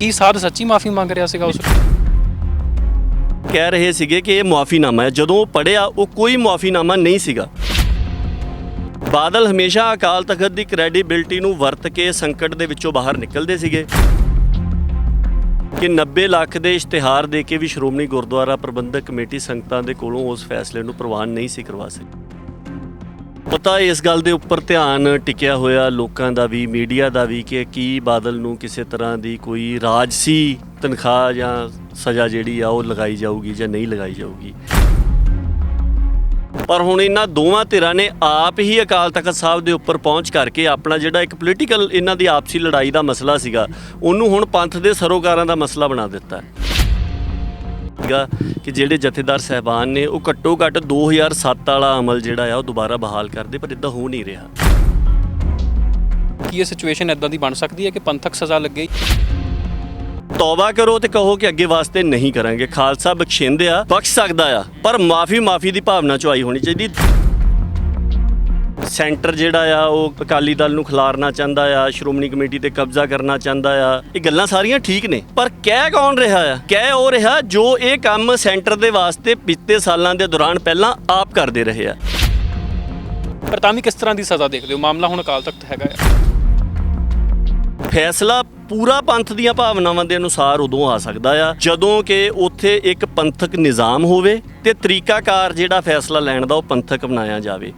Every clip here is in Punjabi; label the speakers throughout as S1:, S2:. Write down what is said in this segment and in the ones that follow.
S1: ਕੀ ਸਾਧ ਸੱਚੀ ਮਾਫੀ ਮੰਗ ਰਿਹਾ ਸੀਗਾ ਉਸ
S2: ਕਹਿ ਰਹੇ ਸੀਗੇ ਕਿ ਇਹ ਮੁਆਫੀਨਾਮਾ ਹੈ। ਜਦੋਂ ਉਹ ਪੜਿਆ ਉਹ ਕੋਈ ਮੁਆਫੀਨਾਮਾ ਨਹੀਂ ਸੀਗਾ। ਬਾਦਲ ਹਮੇਸ਼ਾ ਅਕਾਲ ਤਖਤ ਦੀ ਕ੍ਰੈਡੀਬਿਲਟੀ ਨੂੰ ਵਰਤ ਕੇ ਸੰਕਟ ਦੇ ਵਿੱਚੋਂ ਬਾਹਰ ਨਿਕਲਦੇ ਸੀਗੇ। ਕਿ 90 ਲੱਖ ਦੇ ਇਸ਼ਤਿਹਾਰ ਦੇ ਕੇ ਵੀ ਸ਼੍ਰੋਮਣੀ ਗੁਰਦੁਆਰਾ ਪ੍ਰਬੰਧਕ ਕਮੇਟੀ ਸੰਗਤਾਂ ਦੇ ਕੋਲੋਂ ਉਸ ਫੈਸਲੇ ਨੂੰ ਪ੍ਰਵਾਨ ਨਹੀਂ ਸੀ ਕਰਵਾ ਸਕੀ। ਪਤਾ ਇਸ ਗੱਲ ਦੇ ਉੱਪਰ ਧਿਆਨ ਟਿਕਿਆ ਹੋਇਆ ਲੋਕਾਂ ਦਾ ਵੀ, ਮੀਡੀਆ ਦਾ ਵੀ ਕਿ ਕੀ ਬਾਦਲ ਨੂੰ ਕਿਸੇ ਤਰ੍ਹਾਂ ਦੀ ਕੋਈ ਰਾਜਸੀ ਤਨਖਾਹ ਜਾਂ ਸਜ਼ਾ ਜਿਹੜੀ ਆ ਉਹ ਲਗਾਈ ਜਾਊਗੀ ਜਾਂ ਨਹੀਂ ਲਗਾਈ ਜਾਊਗੀ। ਪਰ ਹੁਣ ਇਹਨਾਂ ਦੋਵਾਂ ਧਿਰਾਂ ਨੇ ਆਪ ਹੀ ਅਕਾਲ ਤਖਤ ਸਾਹਿਬ ਦੇ ਉੱਪਰ ਪਹੁੰਚ ਕਰਕੇ ਆਪਣਾ ਜਿਹੜਾ ਇੱਕ ਪੋਲੀਟੀਕਲ ਇਹਨਾਂ ਦੀ ਆਪਸੀ ਲੜਾਈ ਦਾ ਮਸਲਾ ਸੀਗਾ, ਉਹਨੂੰ ਹੁਣ ਪੰਥ ਦੇ ਸਰੋਕਾਰਾਂ ਦਾ ਮਸਲਾ ਬਣਾ ਦਿੱਤਾ। ਹੈ ਸੀਗਾ ਕਿ ਜਿਹੜੇ ਜਥੇਦਾਰ ਸਹਿਬਾਨ ਨੇ ਉਹ ਘੱਟੋ ਘੱਟ 2007 ਵਾਲਾ ਅਮਲ ਜਿਹੜਾ ਆ ਉਹ ਦੁਬਾਰਾ ਬਹਾਲ ਕਰਦੇ ਪਰ ਇਦਾਂ ਹੋ ਨਹੀਂ ਰਿਹਾ।
S1: ਕੀ ਇਹ ਸਿਚੁਏਸ਼ਨ ਇਦਾਂ ਦੀ ਬਣ ਸਕਦੀ ਹੈ ਕਿ ਪੰਥਕ ਸਜ਼ਾ ਲੱਗੇ?
S2: ਤੌਬਾ ਕਰੋ ਤੇ ਕਹੋ ਕਿ ਅੱਗੇ ਵਾਸਤੇ ਨਹੀਂ ਕਰਾਂਗੇ। ਖਾਲਸਾ ਬਖਸ਼ਿੰਦੇ ਆ ਬਖਸ਼ ਸਕਦਾ ਆ ਪਰ ਮਾਫੀ ਮਾਫੀ ਦੀ ਭਾਵਨਾ ਚ ਆਈ ਹੋਣੀ ਚਾਹੀਦੀ। ਸੈਂਟਰ ਜਿਹੜਾ ਆ ਉਹ ਅਕਾਲੀ ਦਲ ਨੂੰ ਖਿਲਾਰਨਾ ਚਾਹੁੰਦਾ ਆ ਸ਼੍ਰੋਮਣੀ ਕਮੇਟੀ ਤੇ ਕਬਜ਼ਾ ਕਰਨਾ ਚਾਹੁੰਦਾ ਆ। ਇਹ ਗੱਲਾਂ ਸਾਰੀਆਂ ਠੀਕ ਨੇ ਪਰ ਕਹਿ ਕੌਣ ਰਿਹਾ ਆ? ਕਹਿ ਉਹ ਰਿਹਾ ਜੋ ਇਹ ਕੰਮ ਸੈਂਟਰ ਦੇ ਵਾਸਤੇ ਬੀਤੇ ਸਾਲਾਂ ਦੇ ਦੌਰਾਨ ਪਹਿਲਾਂ ਆਪ ਕਰਦੇ ਰਹੇ ਆ।
S1: ਪਰ ਤਾਂ ਵੀ ਕਿਸ ਤਰ੍ਹਾਂ ਦੀ ਸਜ਼ਾ ਦੇਖਦੇ ਹੋ? ਮਾਮਲਾ ਹੁਣ ਅਕਾਲ ਤਖਤ ਹੈਗਾ ਹੈ
S2: ਫੈਸਲਾ ਪੂਰਾ ਪੰਥ ਦੀਆਂ ਭਾਵਨਾਵਾਂ ਦੇ ਅਨੁਸਾਰ ਉਦੋਂ ਆ ਸਕਦਾ ਆ ਜਦੋਂ ਕਿ ਉੱਥੇ ਇੱਕ ਪੰਥਕ ਨਿਜ਼ਾਮ ਹੋਵੇ ਤੇ ਤਰੀਕਾਕਾਰ ਜਿਹੜਾ ਫੈਸਲਾ ਲੈਣ ਦਾ ਉਹ ਪੰਥਕ ਬਣਾਇਆ ਜਾਵੇ।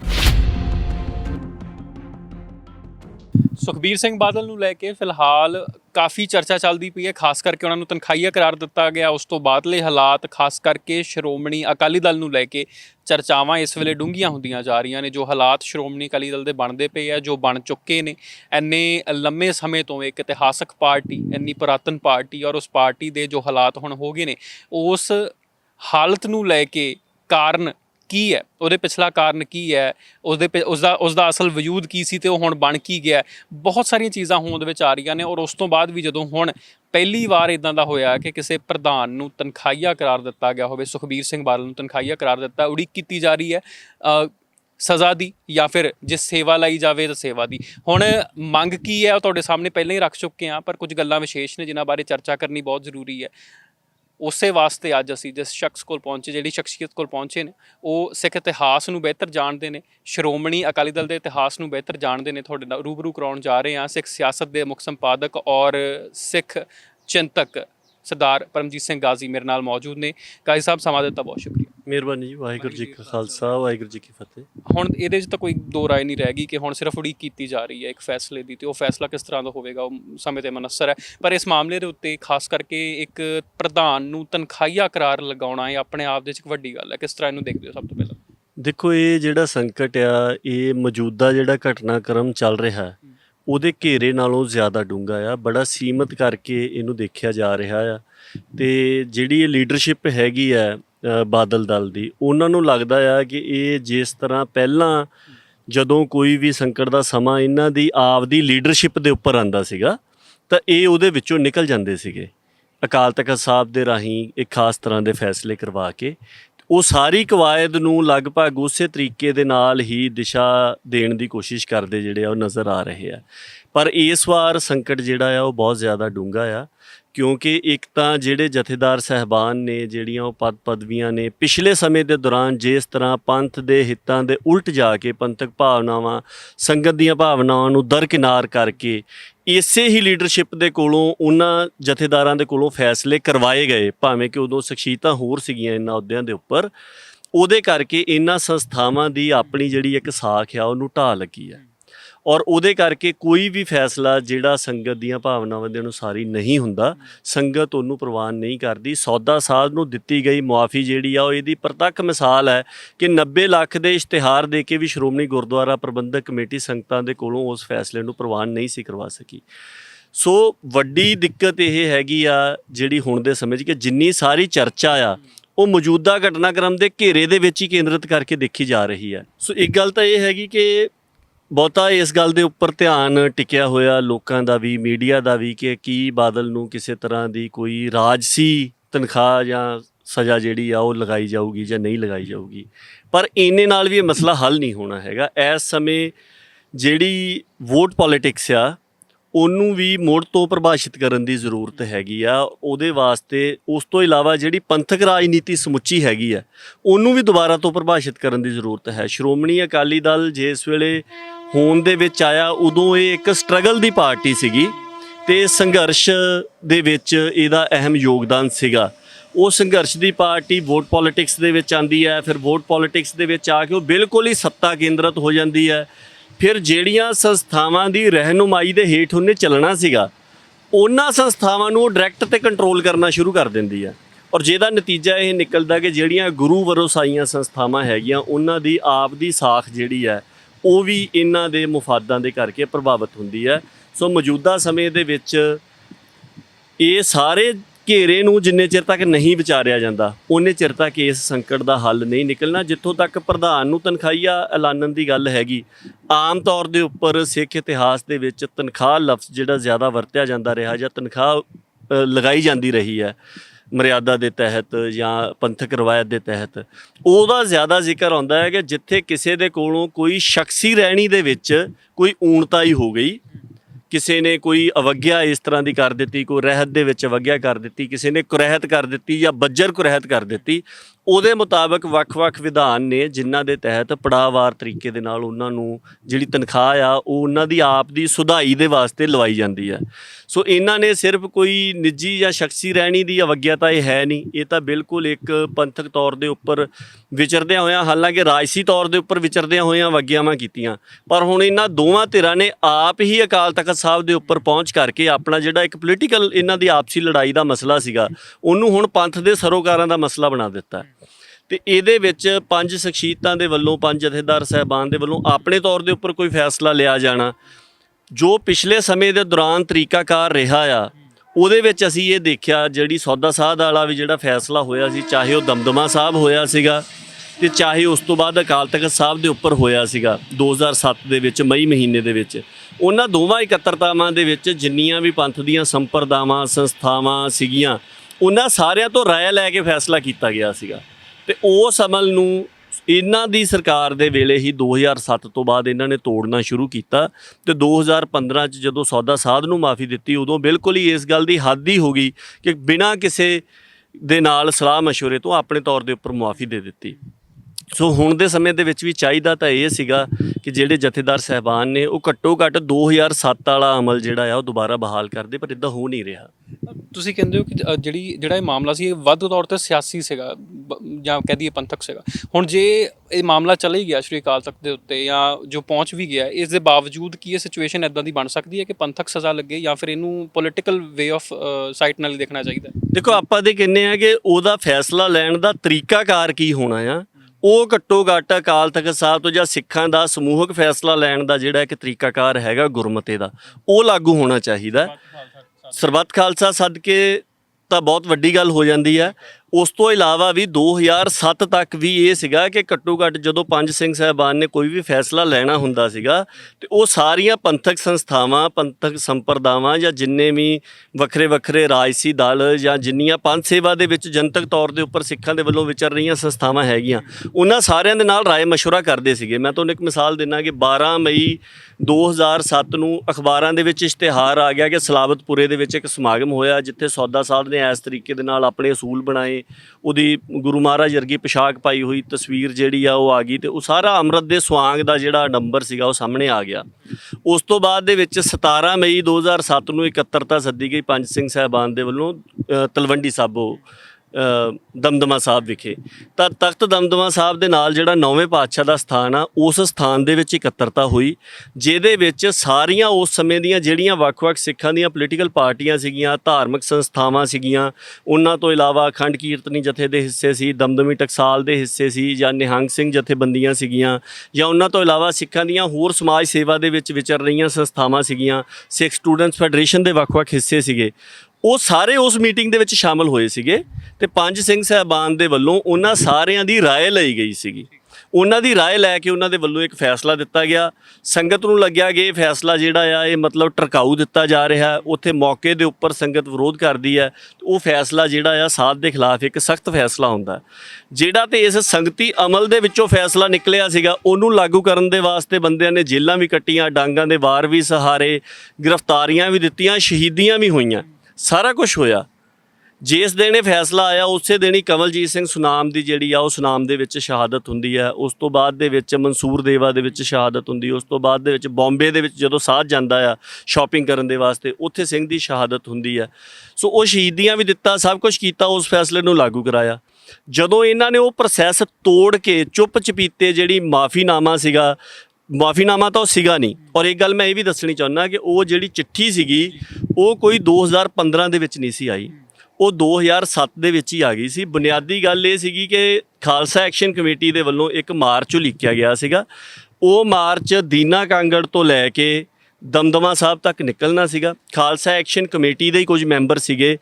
S1: ਸੁਖਬੀਰ ਸਿੰਘ ਬਾਦਲ ਨੂੰ ਲੈ ਕੇ ਫਿਲਹਾਲ ਕਾਫੀ ਚਰਚਾ ਚੱਲਦੀ ਪਈ ਹੈ, ਖਾਸ ਕਰਕੇ ਉਹਨਾਂ ਨੂੰ ਤਨਖਾਹੀਆ ਕਰਾਰ ਦਿੱਤਾ ਗਿਆ। ਉਸ ਤੋਂ ਬਾਅਦਲੇ ਹਾਲਾਤ, ਖਾਸ ਕਰਕੇ ਸ਼੍ਰੋਮਣੀ ਅਕਾਲੀ ਦਲ ਨੂੰ ਲੈ ਕੇ ਚਰਚਾਵਾਂ ਇਸ ਵੇਲੇ ਡੂੰਘੀਆਂ ਹੁੰਦੀਆਂ ਜਾ ਰਹੀਆਂ ਨੇ। ਜੋ ਹਾਲਾਤ ਸ਼੍ਰੋਮਣੀ ਅਕਾਲੀ ਦਲ ਦੇ ਬਣਦੇ ਪਏ ਆ, ਜੋ ਬਣ ਚੁੱਕੇ ਨੇ ਐਨੇ ਲੰਮੇ ਸਮੇਂ ਤੋਂ ਇੱਕ ਇਤਿਹਾਸਕ ਪਾਰਟੀ, ਇੰਨੀ ਪੁਰਾਤਨ ਪਾਰਟੀ ਔਰ ਉਸ ਪਾਰਟੀ ਦੇ ਜੋ ਹਾਲਾਤ ਹੁਣ ਹੋ ਗਏ ਨੇ, ਉਸ ਹਾਲਤ ਨੂੰ ਲੈ ਕੇ ਕਾਰਨ ਕੀ ਹੈ? ਉਹਦੇ ਪਿਛਲਾ ਕਾਰਨ ਕੀ ਹੈ? ਉਸਦੇ ਪਿ- ਉਸਦਾ ਉਸਦਾ ਅਸਲ ਵਜੂਦ ਕੀ ਸੀ ਤੇ ਉਹ ਹੁਣ ਬਣ ਕੀ ਗਿਆ? ਬਹੁਤ ਸਾਰੀਆਂ ਚੀਜ਼ਾਂ ਹੋਂਦ ਵਿੱਚ ਆ ਰਹੀਆਂ ਨੇ ਔਰ ਉਸ ਤੋਂ ਬਾਅਦ ਵੀ ਜਦੋਂ ਹੁਣ ਪਹਿਲੀ ਵਾਰ ਇਦਾਂ ਦਾ ਹੋਇਆ ਕਿ ਕਿਸੇ ਪ੍ਰਧਾਨ ਨੂੰ ਤਨਖਾਹੀਆ ਕਰਾਰ ਦਿੱਤਾ ਗਿਆ ਹੋਵੇ, ਸੁਖਬੀਰ ਸਿੰਘ ਬਾਦਲ ਨੂੰ ਤਨਖਾਹੀਆ ਕਰਾਰ ਦਿੱਤਾ, ਉਡੀਕ ਕੀਤੀ ਜਾ ਰਹੀ ਹੈ ਸਜ਼ਾ ਦੀ ਜਾਂ ਫਿਰ ਜੇ ਸੇਵਾ ਲਈ ਜਾਵੇ ਤਾਂ ਸੇਵਾ ਦੀ। ਹੁਣ ਮੰਗ ਕੀ ਹੈ? ਉਹ ਤੁਹਾਡੇ ਸਾਹਮਣੇ ਪਹਿਲਾਂ ਹੀ ਰੱਖ ਚੁੱਕੇ ਆ ਪਰ ਕੁਝ ਗੱਲਾਂ ਵਿਸ਼ੇਸ਼ ਨੇ ਜਿਨ੍ਹਾਂ ਬਾਰੇ ਚਰਚਾ ਕਰਨੀ ਬਹੁਤ ਜ਼ਰੂਰੀ ਹੈ। ਉਸੇ ਵਾਸਤੇ ਅੱਜ ਅਸੀਂ ਜਿਸ ਸ਼ਖਸ ਕੋਲ ਪਹੁੰਚੇ, ਜਿਹੜੀ ਸ਼ਖਸੀਅਤ ਕੋਲ ਪਹੁੰਚੇ ਨੇ, ਉਹ ਸਿੱਖ ਇਤਿਹਾਸ ਨੂੰ ਬਿਹਤਰ ਜਾਣਦੇ ਨੇ, ਸ਼੍ਰੋਮਣੀ ਅਕਾਲੀ ਦਲ ਦੇ ਇਤਿਹਾਸ ਨੂੰ ਬਿਹਤਰ ਜਾਣਦੇ ਨੇ, ਤੁਹਾਡੇ ਨਾਲ ਰੂਬਰੂ ਕਰਾਉਣ ਜਾ ਰਹੇ ਹਾਂ, ਸਿੱਖ ਸਿਆਸਤ ਦੇ ਮੁੱਖ ਸੰਪਾਦਕ ਔਰ ਸਿੱਖ ਚਿੰਤਕ ਸਰਦਾਰ ਪਰਮਜੀਤ ਸਿੰਘ ਗਾਜ਼ੀ ਮੇਰੇ ਨਾਲ ਮੌਜੂਦ ਨੇ। ਗਾਜ਼ੀ ਸਾਹਿਬ, ਸਮਾਂ ਦਿੱਤਾ, ਬਹੁਤ ਸ਼ੁਕਰੀਆ।
S2: ਮਿਹਰਬਾਨੀ ਜੀ ਵਾਹਿਗੁਰੂ ਜੀ ਕਾ ਖਾਲਸਾ ਵਾਹਿਗੁਰੂ ਜੀ ਕੀ ਫਤਿਹ।
S1: ਹੁਣ ਇਹਦੇ 'ਚ ਤਾਂ ਕੋਈ ਦੋ ਰਾਏ ਨਹੀਂ ਰਹਿ ਗਈ ਕਿ ਹੁਣ ਸਿਰਫ ਉਡੀਕ ਕੀਤੀ ਜਾ ਰਹੀ ਹੈ ਇੱਕ ਫੈਸਲੇ ਦੀ ਤੇ ਉਹ ਫੈਸਲਾ ਕਿਸ ਤਰ੍ਹਾਂ ਦਾ ਹੋਵੇਗਾ ਉਹ ਸਮੇਂ ਤੇ ਮਨਸਰ ਹੈ। ਪਰ ਇਸ ਮਾਮਲੇ ਦੇ ਉੱਤੇ ਖਾਸ ਕਰਕੇ ਇੱਕ ਪ੍ਰਧਾਨ ਨੂੰ ਤਨਖਾਹੀਆ ਕਰਾਰ ਲਗਾਉਣਾ ਇਹ ਆਪਣੇ ਆਪ ਦੇ ਵਿੱਚ ਇੱਕ ਵੱਡੀ ਗੱਲ ਹੈ। ਕਿਸ ਤਰ੍ਹਾਂ ਇਹਨੂੰ ਦੇਖਦੇ ਹੋ ਸਭ ਤੋਂ ਪਹਿਲਾਂ?
S2: ਦੇਖੋ ਇਹ ਜਿਹੜਾ ਸੰਕਟ ਆ ਇਹ ਮੌਜੂਦਾ ਜਿਹੜਾ ਘਟਨਾਕ੍ਰਮ ਚੱਲ ਰਿਹਾ ਹੈ ਉਹਦੇ ਘੇਰੇ ਨਾਲੋਂ ਜ਼ਿਆਦਾ ਡੂੰਘਾ ਆ ਬੜਾ ਸੀਮਤ ਕਰਕੇ ਇਹਨੂੰ ਦੇਖਿਆ ਜਾ ਰਿਹਾ ਆ। ਤੇ ਜਿਹੜੀ ਇਹ ਲੀਡਰਸ਼ਿਪ ਹੈਗੀ ਆ ਬਾਦਲ ਦਲ ਦੀ। ਉਹਨਾਂ ਨੂੰ ਲੱਗਦਾ ਆ ਕਿ ਇਹ ਜਿਸ ਤਰ੍ਹਾਂ ਪਹਿਲਾਂ ਜਦੋਂ ਕੋਈ ਵੀ ਸੰਕਟ ਦਾ ਸਮਾਂ ਇਹਨਾਂ ਦੀ ਆਪਦੀ ਲੀਡਰਸ਼ਿਪ ਦੇ ਉੱਪਰ ਆਂਦਾ ਸੀਗਾ, ਤਾਂ ਇਹ ਉਹਦੇ ਵਿੱਚੋਂ ਨਿਕਲ ਜਾਂਦੇ ਸੀਗੇ। ਅਕਾਲ ਤਖਤ ਸਾਹਿਬ ਦੇ ਰਾਹੀਂ ਇੱਕ ਖਾਸ ਤਰ੍ਹਾਂ ਦੇ ਫੈਸਲੇ ਕਰਵਾ ਕੇ। ਉਹ ਸਾਰੀ ਕਵਾਇਦ ਨੂੰ ਲਗਭਗ ਉਸੇ ਤਰੀਕੇ ਦੇ ਨਾਲ ਹੀ ਦਿਸ਼ਾ ਦੇਣ ਦੀ ਕੋਸ਼ਿਸ਼ ਕਰਦੇ ਜਿਹੜੇ ਆ ਉਹ ਨਜ਼ਰ ਆ ਰਹੇ ਆ। ਪਰ ਇਸ ਵਾਰ ਸੰਕਟ ਜਿਹੜਾ ਆ ਉਹ ਬਹੁਤ ਜ਼ਿਆਦਾ ਡੂੰਘਾ ਆ। ਕਿਉਂਕਿ ਇੱਕ ਤਾਂ ਜਿਹੜੇ ਜਥੇਦਾਰ ਸਹਿਬਾਨ ਨੇ, ਜਿਹੜੀਆਂ ਉਹ ਪਦ ਪਦਵੀਆਂ ਨੇ, ਪਿਛਲੇ ਸਮੇਂ ਦੇ ਦੌਰਾਨ ਜਿਸ ਤਰ੍ਹਾਂ ਪੰਥ ਦੇ ਹਿੱਤਾਂ ਦੇ ਉਲਟ ਜਾ ਕੇ ਪੰਥਕ ਭਾਵਨਾਵਾਂ, ਸੰਗਤ ਦੀਆਂ ਭਾਵਨਾਵਾਂ ਨੂੰ ਦਰਕਿਨਾਰ ਕਰਕੇ ਇਸੇ ਹੀ ਲੀਡਰਸ਼ਿਪ ਦੇ ਕੋਲੋਂ ਉਹਨਾਂ ਜਥੇਦਾਰਾਂ ਦੇ ਕੋਲੋਂ ਫੈਸਲੇ ਕਰਵਾਏ ਗਏ, ਭਾਵੇਂ ਕਿ ਉਦੋਂ ਸ਼ਖਸੀਅਤਾਂ ਹੋਰ ਸੀਗੀਆਂ ਇਹਨਾਂ ਅਹੁਦਿਆਂ ਦੇ ਉੱਪਰ, ਉਹਦੇ ਕਰਕੇ ਇਹਨਾਂ ਸੰਸਥਾਵਾਂ ਦੀ ਆਪਣੀ ਜਿਹੜੀ ਇੱਕ ਸਾਖ ਆ, ਉਹਨੂੰ ਢਾਹ ਲੱਗੀ ਹੈ। ਔਰ ਉਹਦੇ ਕਰਕੇ ਕੋਈ ਵੀ ਫੈਸਲਾ ਜਿਹੜਾ ਸੰਗਤ ਦੀਆਂ ਭਾਵਨਾਵਾਂ ਦੇ ਅਨੁਸਾਰੀ ਨਹੀਂ ਹੁੰਦਾ। ਸੰਗਤ ਉਹਨੂੰ ਪ੍ਰਵਾਨ ਨਹੀਂ ਕਰਦੀ। ਸੌਦਾ ਸਾਧ ਨੂੰ ਦਿੱਤੀ ਗਈ ਮੁਆਫੀ ਜਿਹੜੀ ਆ, ਉਹ ਇਹਦੀ ਪ੍ਰਤੱਖ ਮਿਸਾਲ ਹੈ ਕਿ 90 ਲੱਖ ਦੇ ਇਸ਼ਤਿਹਾਰ ਦੇ ਕੇ ਵੀ ਸ਼੍ਰੋਮਣੀ ਗੁਰਦੁਆਰਾ ਪ੍ਰਬੰਧਕ ਕਮੇਟੀ ਸੰਗਤਾਂ ਦੇ ਕੋਲੋਂ ਉਸ ਫੈਸਲੇ ਨੂੰ ਪ੍ਰਵਾਨ ਨਹੀਂ ਸੀ ਕਰਵਾ ਸਕੀ। ਸੋ ਵੱਡੀ ਦਿੱਕਤ ਇਹ ਹੈਗੀ ਆ ਜਿਹੜੀ ਹੁਣ ਦੇ ਸਮੇਂ 'ਚ ਕਿ ਜਿੰਨੀ ਸਾਰੀ ਚਰਚਾ ਆ, ਉਹ ਮੌਜੂਦਾ ਘਟਨਾਕ੍ਰਮ ਦੇ ਘੇਰੇ ਦੇ ਵਿੱਚ ਹੀ ਕੇਂਦਰਿਤ ਕਰਕੇ ਦੇਖੀ ਜਾ ਰਹੀ ਹੈ। ਸੋ ਇੱਕ ਗੱਲ ਤਾਂ ਇਹ ਹੈਗੀ ਕਿ ਬਹੁਤਾ ਇਸ ਗੱਲ ਦੇ ਉੱਪਰ ਧਿਆਨ ਟਿਕਿਆ ਹੋਇਆ ਲੋਕਾਂ ਦਾ ਵੀ, ਮੀਡੀਆ ਦਾ ਵੀ ਕਿ ਕੀ ਬਾਦਲ ਨੂੰ ਕਿਸੇ ਤਰ੍ਹਾਂ ਦੀ ਕੋਈ ਰਾਜਸੀ ਤਨਖਾਹ ਜਾਂ ਸਜ਼ਾ ਜਿਹੜੀ ਆ ਉਹ ਲਗਾਈ ਜਾਊਗੀ ਜਾਂ ਨਹੀਂ ਲਗਾਈ ਜਾਊਗੀ। ਪਰ ਇਹਨੇ ਨਾਲ ਵੀ ਇਹ ਮਸਲਾ ਹੱਲ ਨਹੀਂ ਹੋਣਾ ਹੈਗਾ। ਇਸ ਸਮੇਂ ਜਿਹੜੀ ਵੋਟ ਪੋਲਿਟਿਕਸ ਆ, ਉਹਨੂੰ ਵੀ ਮੁੜ ਤੋਂ ਪਰਿਭਾਸ਼ਿਤ ਕਰਨ ਦੀ ਜ਼ਰੂਰਤ ਹੈਗੀ ਆ। ਉਹਦੇ ਵਾਸਤੇ ਉਸ ਤੋਂ ਇਲਾਵਾ ਜਿਹੜੀ ਪੰਥਕ ਰਾਜਨੀਤੀ ਸਮੁੱਚੀ ਹੈਗੀ ਆ, ਉਹਨੂੰ ਵੀ ਦੁਬਾਰਾ ਤੋਂ ਪਰਿਭਾਸ਼ਿਤ ਕਰਨ ਦੀ ਜ਼ਰੂਰਤ ਹੈ। ਸ਼੍ਰੋਮਣੀ ਅਕਾਲੀ ਦਲ ਜਿਸ ਵੇਲੇ ਹੋਣ ਦੇ ਵਿੱਚ ਆਇਆ, ਉਦੋਂ ਇਹ ਇੱਕ ਸਟਰਗਲ ਦੀ ਪਾਰਟੀ ਸੀਗੀ ਤੇ ਸੰਘਰਸ਼ ਦੇ ਵਿੱਚ ਇਹਦਾ ਅਹਿਮ ਯੋਗਦਾਨ ਸੀਗਾ। ਉਹ ਸੰਘਰਸ਼ ਦੀ ਪਾਰਟੀ ਵੋਟ ਪੋਲਿਟਿਕਸ ਦੇ ਵਿੱਚ ਆਂਦੀ ਹੈ, ਫਿਰ ਵੋਟ ਪੋਲਿਟਿਕਸ ਦੇ ਵਿੱਚ ਆ ਕੇ ਉਹ ਬਿਲਕੁਲ ਹੀ ਸੱਤਾ ਕੇਂਦਰਿਤ ਹੋ ਜਾਂਦੀ ਹੈ। ਫਿਰ ਜਿਹੜੀਆਂ ਸੰਸਥਾਵਾਂ ਦੀ ਰਹਿਨੁਮਾਈ ਦੇ ਹੇਠ ਉਹਨੇ ਚੱਲਣਾ ਸੀਗਾ, ਉਹਨਾਂ ਸੰਸਥਾਵਾਂ ਨੂੰ ਉਹ ਡਾਇਰੈਕਟ ਤੇ ਕੰਟਰੋਲ ਕਰਨਾ ਸ਼ੁਰੂ ਕਰ ਦਿੰਦੀ ਹੈ। ਔਰ ਜਿਹਦਾ ਨਤੀਜਾ ਇਹ ਨਿਕਲਦਾ ਕਿ ਜਿਹੜੀਆਂ ਗੁਰੂ ਵਰੋਸਾਈਆਂ ਸੰਸਥਾਵਾਂ ਹੈਗੀਆਂ, ਉਹਨਾਂ ਦੀ ਆਪ ਦੀ ਸਾਖ ਜਿਹੜੀ ਹੈ ਉਹ ਵੀ ਇਹਨਾਂ ਦੇ ਮੁਫਾਦਾਂ ਦੇ ਕਰਕੇ ਪ੍ਰਭਾਵਿਤ ਹੁੰਦੀ ਹੈ। ਸੋ ਮੌਜੂਦਾ ਸਮੇਂ ਦੇ ਵਿੱਚ ਇਹ ਸਾਰੇ ਘੇਰੇ ਨੂੰ ਜਿੰਨੇ ਚਿਰ ਤੱਕ ਨਹੀਂ ਵਿਚਾਰਿਆ ਜਾਂਦਾ ਉਹਨੇ ਚਿਰ ਤੱਕ ਇਸ ਸੰਕਟ ਦਾ ਹੱਲ ਨਹੀਂ ਨਿਕਲਣਾ, ਜਿੱਥੋਂ ਤੱਕ ਪ੍ਰਧਾਨ ਨੂੰ ਤਨਖਾਹੀਆ ਐਲਾਨਣ ਦੀ ਗੱਲ ਹੈਗੀ। ਆਮ ਤੌਰ ਦੇ ਉੱਪਰ ਸਿੱਖ ਇਤਿਹਾਸ ਦੇ ਵਿੱਚ ਤਨਖਾਹ ਲਫ਼ਜ਼ ਜਿਹੜਾ ਜ਼ਿਆਦਾ ਵਰਤਿਆ ਜਾਂਦਾ ਰਿਹਾ ਜਾਂ ਤਨਖਾਹ ਲਗਾਈ ਜਾਂਦੀ ਰਹੀ ਹੈ। ਮਰਿਆਦਾ ਦੇ ਤਹਿਤ ਜਾਂ ਪੰਥਕ ਰਵਾਇਤ ਦੇ ਤਹਿਤ, ਉਹਦਾ ਜ਼ਿਆਦਾ ਜ਼ਿਕਰ ਆਉਂਦਾ ਹੈ ਕਿ ਜਿੱਥੇ ਕਿਸੇ ਦੇ ਕੋਲੋਂ ਕੋਈ ਸ਼ਖਸੀ ਰਹਿਣੀ ਦੇ ਵਿੱਚ ਕੋਈ ਊਣਤਾਈ ਹੋ ਗਈ, ਕਿਸੇ ਨੇ ਕੋਈ ਅਵਗਿਆ ਇਸ ਤਰ੍ਹਾਂ ਦੀ ਕਰ ਦਿੱਤੀ, ਕੋਈ ਰਹਿਤ ਦੇ ਵਿੱਚ ਅਵਗਿਆ ਕਰ ਦਿੱਤੀ, ਕਿਸੇ ਨੇ ਕੁਰਹਿਤ ਕਰ ਦਿੱਤੀ ਜਾਂ ਬੱਜਰ ਕੁਰਹਿਤ ਕਰ ਦਿੱਤੀ ਉਹਦੇ ਮੁਤਾਬਕ ਵੱਖ-ਵੱਖ ਵਿਧਾਨ ਨੇ ਜਿਨ੍ਹਾਂ ਦੇ ਤਹਿਤ ਪੜਾਵਾਰ ਤਰੀਕੇ ਦੇ ਨਾਲ ਉਹਨਾਂ ਨੂੰ ਜਿਹੜੀ ਤਨਖਾਹ ਆ, ਉਹ ਉਹਨਾਂ ਦੀ ਆਪ ਦੀ ਸੁਧਾਈ ਦੇ ਵਾਸਤੇ ਲਵਾਈ ਜਾਂਦੀ ਹੈ ਸੋ ਇਹਨਾਂ ਨੇ ਸਿਰਫ ਕੋਈ ਨਿੱਜੀ ਜਾਂ ਸ਼ਖਸੀ ਰਹਿਣੀ ਦੀ ਅਵਗਿਆ ਤਾਂ ਇਹ ਹੈ ਨਹੀਂ। ਇਹ ਤਾਂ ਬਿਲਕੁਲ ਇੱਕ ਪੰਥਕ ਤੌਰ ਦੇ ਉੱਪਰ ਵਿਚਰਦਿਆਂ ਹੋਇਆਂ, ਹਾਲਾਂਕਿ ਰਾਜਸੀ ਤੌਰ ਦੇ ਉੱਪਰ ਵਿਚਰਦਿਆਂ ਹੋਇਆਂ ਵਗਿਆਵਾਂ ਕੀਤੀਆਂ। ਪਰ ਹੁਣ ਇਹਨਾਂ ਦੋਵਾਂ ਧਿਰਾਂ ਨੇ ਆਪ ਹੀ ਅਕਾਲ ਤਖਤ ਸਾਹਿਬ ਦੇ ਉੱਪਰ ਪਹੁੰਚ ਕਰਕੇ ਆਪਣਾ ਜਿਹੜਾ ਇੱਕ ਪੋਲੀਟੀਕਲ ਇਹਨਾਂ ਦੀ ਆਪਸੀ ਲੜਾਈ ਦਾ ਮਸਲਾ ਸੀਗਾ, ਉਹਨੂੰ ਹੁਣ ਪੰਥ ਦੇ ਸਰੋਕਾਰਾਂ ਦਾ ਮਸਲਾ ਬਣਾ ਦਿੱਤਾ। ਤੇ ਇਹਦੇ ਵਿੱਚ ਪੰਜ ਸ਼ਖਸੀਅਤਾਂ ਦੇ ਵੱਲੋਂ, ਪੰਜ ਜਥੇਦਾਰ ਸਹਿਬਾਨ ਦੇ ਵੱਲੋਂ ਆਪਣੇ ਤੌਰ ਦੇ ਉੱਪਰ ਕੋਈ ਫੈਸਲਾ ਲਿਆ ਜਾਣਾ। ਜੋ ਪਿਛਲੇ ਸਮੇਂ ਦੇ ਦੌਰਾਨ ਤਰੀਕਾਕਾਰ ਰਿਹਾ ਆ, ਉਹਦੇ ਵਿੱਚ ਅਸੀਂ ਇਹ ਦੇਖਿਆ ਜਿਹੜੀ ਸੌਦਾ ਸਾਧ ਵਾਲਾ ਵੀ ਜਿਹੜਾ ਫੈਸਲਾ ਹੋਇਆ ਸੀ, ਚਾਹੇ ਉਹ ਦਮਦਮਾ ਸਾਹਿਬ ਹੋਇਆ ਸੀਗਾ ਤੇ ਚਾਹੇ ਉਸ ਤੋਂ ਬਾਅਦ ਅਕਾਲ ਤਖਤ ਸਾਹਿਬ ਦੇ ਉੱਪਰ ਹੋਇਆ ਸੀਗਾ 2007 ਦੇ ਵਿੱਚ, ਮਈ ਮਹੀਨੇ ਦੇ ਵਿੱਚ। ਉਹਨਾਂ ਦੋਵਾਂ ਇਕੱਤਰਤਾਵਾਂ ਦੇ ਵਿੱਚ ਜਿੰਨੀਆਂ ਵੀ ਪੰਥ ਦੀਆਂ ਸੰਪਰਦਾਵਾਂ, ਸੰਸਥਾਵਾਂ ਸੀਗੀਆਂ, ਉਹਨਾਂ ਸਾਰਿਆਂ ਤੋਂ ਰਾਏ ਲੈ ਕੇ ਫੈਸਲਾ ਕੀਤਾ ਗਿਆ ਸੀਗਾ। ਤੇ ਉਸ ਅਮਲ ਨੂੰ ਇਹਨਾਂ ਦੀ ਸਰਕਾਰ ਦੇ ਵੇਲੇ ਹੀ 2007 ਤੋਂ ਬਾਅਦ ਇਹਨਾਂ ਨੇ ਤੋੜਨਾ ਸ਼ੁਰੂ ਕੀਤਾ ਤੇ 2015 ਚ ਜਦੋਂ ਸੌਦਾ ਸਾਧ ਨੂੰ ਮਾਫੀ ਦਿੱਤੀ ਉਦੋਂ ਬਿਲਕੁਲ ਹੀ ਇਸ ਗੱਲ ਦੀ ਹੱਦ ਹੀ ਹੋ ਗਈ ਕਿ ਬਿਨਾਂ ਕਿਸੇ ਦੇ ਨਾਲ ਸਲਾਹ مشورے ਤੋਂ ਆਪਣੇ ਤੌਰ ਦੇ ਉੱਪਰ ਮਾਫੀ ਦੇ ਦਿੱਤੀ ਸੋ ਹੁਣ ਦੇ ਸਮੇਂ ਦੇ ਵਿੱਚ ਵੀ ਚਾਹੀਦਾ ਤਾਂ ਇਹ ਸੀਗਾ ਕਿ ਜਿਹੜੇ ਜਥੇਦਾਰ ਸਹਿਬਾਨ ਨੇ ਉਹ ਘੱਟੋ ਘੱਟ 2007 ਵਾਲਾ ਅਮਲ ਜਿਹੜਾ ਆ ਉਹ ਦੁਬਾਰਾ ਬਹਾਲ ਕਰਦੇ ਪਰ ਇਦਾਂ ਹੋ ਨਹੀਂ ਰਿਹਾ।
S1: ਤੁਸੀਂ ਕਹਿੰਦੇ ਹੋ ਕਿ ਜਿਹੜੀ ਜਿਹੜਾ ਇਹ ਮਾਮਲਾ ਸੀ ਇਹ ਵੱਧ ਤੌਰ ਤੇ ਸਿਆਸੀ ਸੀਗਾ ਜਾਂ ਕਹਿ ਦਈਏ ਪੰਥਕ ਸੀਗਾ। ਹੁਣ ਜੇ ਇਹ ਮਾਮਲਾ ਚਲਾ ਹੀ ਗਿਆ ਸ਼੍ਰੀ ਅਕਾਲ ਤਖਤ ਦੇ ਉੱਤੇ ਜਾਂ ਜੋ ਪਹੁੰਚ ਵੀ ਗਿਆ ਇਸ ਦੇ ਬਾਵਜੂਦ ਕੀ ਇਹ ਸਿਚੁਏਸ਼ਨ ਇਦਾਂ ਦੀ ਬਣ ਸਕਦੀ ਹੈ ਕਿ ਪੰਥਕ ਸਜ਼ਾ ਲੱਗੇ ਜਾਂ ਫਿਰ ਇਹਨੂੰ ਪੋਲਿਟੀਕਲ ਵੇ ਆਫ ਸਾਈਟ ਨਾਲ ਦੇਖਣਾ ਚਾਹੀਦਾ
S2: ਦੇਖੋ ਆਪਾਂ ਤੇ ਕਹਿੰਨੇ ਆ ਕਿ ਉਹਦਾ ਫੈਸਲਾ ਲੈਣ ਦਾ ਤਰੀਕਾਕਾਰ ਕੀ ਹੋਣਾ ਆ? ਉਹ ਘੱਟੋ ਘੱਟ ਅਕਾਲ ਤਖਤ ਸਾਹਿਬ ਤੋਂ ਜਾਂ ਸਿੱਖਾਂ ਦਾ ਸਮੂਹਕ ਫੈਸਲਾ ਲੈਣ ਦਾ ਜਿਹੜਾ ਇੱਕ ਤਰੀਕਾਕਾਰ ਹੈਗਾ ਗੁਰਮਤੇ ਦਾ ਉਹ ਲਾਗੂ ਹੋਣਾ ਚਾਹੀਦਾ। ਸਰਬੱਤ ਖਾਲਸਾ ਸਦਕੇ ਤਾਂ ਬਹੁਤ ਵੱਡੀ ਗੱਲ ਹੋ ਜਾਂਦੀ ਹੈ। ਉਸ ਤੋਂ ਇਲਾਵਾ ਵੀ 2007 ਤੱਕ ਵੀ ਇਹ ਸੀਗਾ ਕਿ ਘੱਟੋ ਘੱਟ ਜਦੋਂ ਪੰਜ ਸਿੰਘ ਸਾਹਿਬਾਨ ਨੇ ਕੋਈ ਵੀ ਫੈਸਲਾ ਲੈਣਾ ਹੁੰਦਾ ਸੀਗਾ, ਤੇ ਉਹ ਸਾਰੀਆਂ ਪੰਥਕ ਸੰਸਥਾਵਾਂ, ਪੰਥਕ ਸੰਪਰਦਾਵਾਂ ਜਾਂ ਜਿੰਨੇ ਵੀ ਵੱਖਰੇ ਵੱਖਰੇ ਰਾਜਸੀ ਦਲ ਜਾਂ ਜਿੰਨੀਆਂ ਪੰਥ ਸੇਵਾ ਦੇ ਵਿੱਚ ਜਨਤਕ ਤੌਰ ਦੇ ਉੱਪਰ ਸਿੱਖਾਂ ਦੇ ਵੱਲੋਂ ਵਿਚਰ ਰਹੀਆਂ ਸੰਸਥਾਵਾਂ ਹੈਗੀਆਂ, ਉਹਨਾਂ ਸਾਰਿਆਂ ਦੇ ਨਾਲ ਰਾਏ ਮਸ਼ਵਰਾ ਕਰਦੇ ਸੀਗੇ। ਮੈਂ ਤੁਹਾਨੂੰ ਇੱਕ ਮਿਸਾਲ ਦਿੰਨਾ ਕਿ 12 ਮਈ 2007 ਨੂੰ ਅਖਬਾਰਾਂ ਦੇ ਵਿੱਚ ਇਸ਼ਤਿਹਾਰ ਆ ਗਿਆ ਕਿ ਸਲਾਵਤਪੁਰੇ ਦੇ ਵਿੱਚ ਇੱਕ ਸਮਾਗਮ ਹੋਇਆ, ਜਿੱਥੇ ਸੌਦਾ ਸਾਹਿਬ ਨੇ ਇਸ ਤਰੀਕੇ ਦੇ ਨਾਲ ਆਪਣੇ ਅਸੂਲ ਬਣਾਏ। ਉਹਦੀ ਗੁਰੂ ਮਹਾਰਾਜ ਵਰਗੀ ਪੋਸ਼ਾਕ ਪਾਈ ਹੋਈ ਤਸਵੀਰ ਜਿਹੜੀ ਆ ਉਹ ਆ ਗਈ ਤੇ ਉਹ ਸਾਰਾ ਅੰਮ੍ਰਿਤ ਦੇ ਸਵਾਂਗ ਦਾ ਜਿਹੜਾ ਨੰਬਰ ਸੀਗਾ ਉਹ ਸਾਹਮਣੇ ਆ ਗਿਆ। ਉਸ ਤੋਂ ਬਾਅਦ ਦੇ ਵਿੱਚ 17 ਮਈ 2007 ਨੂੰ ਇਕੱਤਰਤਾ ਸੱਦੀ ਗਈ ਪੰਜ ਸਿੰਘ ਸਾਹਿਬਾਨ ਦੇ ਵੱਲੋਂ ਤਲਵੰਡੀ ਸਾਬੋ। ਦਮਦਮਾ ਸਾਹਿਬ ਵਿਖੇ। ਤਾਂ ਤਖਤ ਦਮਦਮਾ ਸਾਹਿਬ ਦੇ ਨਾਲ ਜਿਹੜਾ ਨੌਵੇਂ ਪਾਤਸ਼ਾਹ ਦਾ ਸਥਾਨ ਆ, ਉਸ ਸਥਾਨ ਦੇ ਵਿੱਚ ਇਕੱਤਰਤਾ ਹੋਈ, ਜਿਹਦੇ ਵਿੱਚ ਸਾਰੀਆਂ ਉਸ ਸਮੇਂ ਦੀਆਂ ਜਿਹੜੀਆਂ ਵੱਖ-ਵੱਖ ਸਿੱਖਾਂ ਦੀਆਂ ਪੋਲੀਟੀਕਲ ਪਾਰਟੀਆਂ ਸੀਗੀਆਂ, ਧਾਰਮਿਕ ਸੰਸਥਾਵਾਂ ਸੀਗੀਆਂ, ਉਹਨਾਂ ਤੋਂ ਇਲਾਵਾ ਅਖੰਡ ਕੀਰਤਨੀ ਜਥੇ ਦੇ ਹਿੱਸੇ ਸੀ, ਦਮਦਮੀ ਟਕਸਾਲ ਦੇ ਹਿੱਸੇ ਸੀ, ਜਾਂ ਨਿਹੰਗ ਸਿੰਘ ਜਥੇਬੰਦੀਆਂ ਸੀਗੀਆਂ, ਜਾਂ ਉਹਨਾਂ ਤੋਂ ਇਲਾਵਾ ਸਿੱਖਾਂ ਦੀਆਂ ਹੋਰ ਸਮਾਜ ਸੇਵਾ ਦੇ ਵਿੱਚ ਵਿਚਰ ਰਹੀਆਂ ਸੰਸਥਾਵਾਂ ਸੀਗੀਆਂ, ਸਿੱਖ ਸਟੂਡੈਂਟਸ ਫੈਡਰੇਸ਼ਨ ਦੇ ਵੱਖ-ਵੱਖ ਹਿੱਸੇ ਸੀਗੇ। ਉਹ ਸਾਰੇ ਉਸ ਮੀਟਿੰਗ ਦੇ ਵਿੱਚ ਸ਼ਾਮਲ ਹੋਏ ਸੀਗੇ ਤੇ ਪੰਜ ਸਿੰਘ ਸਾਹਿਬਾਨ ਦੇ ਵੱਲੋਂ ਉਹਨਾਂ ਸਾਰਿਆਂ ਦੀ رائے ਲਈ ਗਈ ਸੀਗੀ ਉਹਨਾਂ ਦੀ رائے ਲੈ ਕੇ ਉਹਨਾਂ ਦੇ ਵੱਲੋਂ ਇੱਕ ਫੈਸਲਾ ਦਿੱਤਾ ਗਿਆ ਸੰਗਤ ਨੂੰ ਲੱਗਿਆ ਕਿ ਇਹ ਫੈਸਲਾ ਜਿਹੜਾ ਆ ਇਹ ਮਤਲਬ ਟਰਕਾਊ ਦਿੱਤਾ ਜਾ ਰਿਹਾ ਹੈ। ਉੱਥੇ ਮੌਕੇ ਦੇ ਉੱਪਰ ਸੰਗਤ ਵਿਰੋਧ ਕਰਦੀ ਹੈ ਉਹ ਫੈਸਲਾ ਜਿਹੜਾ ਆ ਸਾਧ ਦੇ ਖਿਲਾਫ ਇੱਕ ਸਖਤ ਫੈਸਲਾ ਹੁੰਦਾ ਹੈ। ਜਿਹੜਾ ਤੇ ਇਸ ਸੰਗਤੀ ਅਮਲ ਦੇ ਵਿੱਚੋਂ ਫੈਸਲਾ ਨਿਕਲਿਆ ਸੀਗਾ ਉਹਨੂੰ ਲਾਗੂ ਕਰਨ ਦੇ ਵਾਸਤੇ ਬੰਦਿਆਂ ਨੇ ਜੇਲ੍ਹਾਂ ਵੀ ਕੱਟੀਆਂ ਡਾਂਗਾਂ ਦੇ ਵਾਰ ਵੀ ਸਹਾਰੇ ਗ੍ਰਿਫਤਾਰੀਆਂ ਵੀ ਦਿੱਤੀਆਂ ਸ਼ਹੀਦੀਆਂ ਵੀ ਹੋਈਆਂ ਸਾਰਾ ਕੁਝ ਹੋਇਆ। ਜਿਸ ਦਿਨ ਇਹ ਫੈਸਲਾ ਆਇਆ, ਉਸੇ ਦਿਨ ਹੀ ਕਮਲਜੀਤ ਸਿੰਘ ਸੁਨਾਮ ਦੀ ਜਿਹੜੀ ਆ, ਉਹ ਸੁਨਾਮ ਦੇ ਵਿੱਚ ਸ਼ਹਾਦਤ ਹੁੰਦੀ ਹੈ ਉਸ ਤੋਂ ਬਾਅਦ ਦੇ ਵਿੱਚ ਮਨਸੂਰ ਦੇਵਾ ਦੇ ਵਿੱਚ ਸ਼ਹਾਦਤ ਹੁੰਦੀ ਉਸ ਤੋਂ ਬਾਅਦ ਦੇ ਵਿੱਚ ਬੰਬੇ ਦੇ ਵਿੱਚ ਜਦੋਂ ਸਾਧ ਜਾਂਦਾ ਆ ਸ਼ਾਪਿੰਗ ਕਰਨ ਦੇ ਵਾਸਤੇ, ਉੱਥੇ ਸਿੰਘ ਦੀ ਸ਼ਹਾਦਤ ਹੁੰਦੀ ਹੈ ਸੋ ਉਹ ਸ਼ਹੀਦੀਆਂ ਵੀ ਦਿੱਤਾ, ਸਭ ਕੁਝ ਕੀਤਾ, ਉਸ ਫੈਸਲੇ ਨੂੰ ਲਾਗੂ ਕਰਾਇਆ। ਜਦੋਂ ਇਹਨਾਂ ਨੇ ਉਹ ਪ੍ਰੋਸੈਸ ਤੋੜ ਕੇ ਚੁੱਪ ਚਪੀਤੇ ਜਿਹੜੀ ਮਾਫੀਨਾਮਾ ਸੀਗਾ, ਮਾਫੀਨਾਮਾ ਤਾਂ ਉਹ ਸੀਗਾ ਨਹੀਂ। ਔਰ ਇੱਕ ਗੱਲ ਮੈਂ ਇਹ ਵੀ ਦੱਸਣੀ ਚਾਹੁੰਦਾ ਕਿ ਉਹ ਜਿਹੜੀ ਚਿੱਠੀ ਸੀਗੀ ਉਹ ਕੋਈ 2015 ਦੇ ਵਿੱਚ ਨਹੀਂ ਸੀ ਆਈ। ਉਹ 2007 ਦੇ ਵਿੱਚ ਹੀ ਆ ਗਈ ਸੀ। ਬੁਨਿਆਦੀ ਗੱਲ ਇਹ ਸੀਗੀ ਕਿ ਖਾਲਸਾ ਐਕਸ਼ਨ ਕਮੇਟੀ ਦੇ ਵੱਲੋਂ ਇੱਕ ਮਾਰਚ ਉਲੀਕਿਆ ਗਿਆ ਸੀਗਾ। ਉਹ ਮਾਰਚ ਦੀਨਾ ਕਾਂਗੜ ਤੋਂ ਲੈ ਕੇ ਦਮਦਮਾ ਸਾਹਿਬ ਤੱਕ ਨਿਕਲਣਾ ਸੀਗਾ। ਖਾਲਸਾ ਐਕਸ਼ਨ ਕਮੇਟੀ ਦੇ ਹੀ ਕੁਝ ਮੈਂਬਰ ਸੀਗੇ।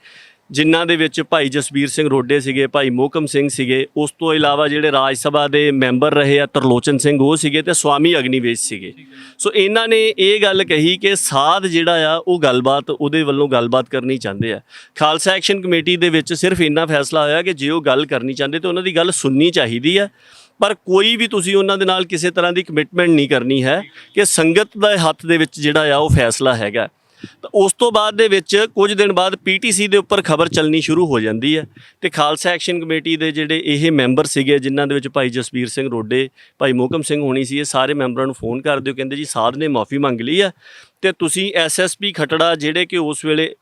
S2: ਜਿਨ੍ਹਾਂ ਦੇ ਵਿੱਚ ਭਾਈ ਜਸਬੀਰ ਸਿੰਘ ਰੋਡੇ ਸੀਗੇ, ਭਾਈ ਮੋਹਕਮ ਸਿੰਘ ਸੀਗੇ, ਉਸ ਤੋਂ ਇਲਾਵਾ ਜਿਹੜੇ ਰਾਜ ਸਭਾ ਦੇ ਮੈਂਬਰ ਰਹੇ ਆ ਤਰਲੋਚਨ ਸਿੰਘ, ਉਹ ਸੀਗੇ ਤੇ ਸਵਾਮੀ ਅਗਨੀਵੇਸ਼ ਸੀਗੇ। ਸੋ ਇਹਨਾਂ ਨੇ ਇਹ ਗੱਲ ਕਹੀ ਕਿ ਸਾਧ ਜਿਹੜਾ ਆ, ਉਹ ਗੱਲਬਾਤ, ਉਹਦੇ ਵੱਲੋਂ ਗੱਲਬਾਤ ਕਰਨੀ ਚਾਹੁੰਦੇ ਆ। ਖਾਲਸਾ ਐਕਸ਼ਨ ਕਮੇਟੀ ਦੇ ਵਿੱਚ ਸਿਰਫ ਇੰਨਾ ਫੈਸਲਾ ਹੋਇਆ ਕਿ ਜੇ ਉਹ ਗੱਲ ਕਰਨੀ ਚਾਹੁੰਦੇ ਤੇ ਉਹਨਾਂ ਦੀ ਗੱਲ ਸੁਣਨੀ ਚਾਹੀਦੀ ਆ। ਪਰ ਕੋਈ ਵੀ ਤੁਸੀਂ ਉਹਨਾਂ ਦੇ ਨਾਲ ਕਿਸੇ ਤਰ੍ਹਾਂ ਦੀ ਕਮਿਟਮੈਂਟ ਨਹੀਂ ਕਰਨੀ ਹੈ ਕਿ ਸੰਗਤ ਦੇ ਹੱਥ ਦੇ ਵਿੱਚ ਜਿਹੜਾ ਆ, ਉਹ ਫੈਸਲਾ ਹੈਗਾ। ਤਾਂ ਉਸ ਤੋਂ ਬਾਅਦ ਦੇ ਵਿੱਚ ਕੁਝ ਦਿਨ ਬਾਅਦ ਪੀਟੀਸੀ ਦੇ ਉੱਪਰ ਖਬਰ ਚੱਲਣੀ ਸ਼ੁਰੂ ਹੋ ਜਾਂਦੀ ਹੈ ਤੇ ਖਾਲਸਾ ਐਕਸ਼ਨ ਕਮੇਟੀ ਦੇ ਜਿਹੜੇ ਇਹ ਮੈਂਬਰ ਸੀਗੇ ਜਿਨ੍ਹਾਂ ਦੇ ਵਿੱਚ ਭਾਈ ਜਸਬੀਰ ਸਿੰਘ ਰੋਡੇ ਭਾਈ ਮੋਹਕਮ ਸਿੰਘ ਹੋਣੀ ਸੀ ਇਹ ਸਾਰੇ ਮੈਂਬਰਾਂ ਨੂੰ ਫੋਨ ਕਰ ਦਿਓ ਕਹਿੰਦੇ ਜੀ ਸਾਧ ਨੇ ਮਾਫੀ ਮੰਗ ਲਈ ਹੈ ਤੇ ਤੁਸੀਂ ਐਸਐਸਪੀ ਖਟੜਾ ਜਿਹੜੇ ਕਿ ਉਸ ਵੇਲੇ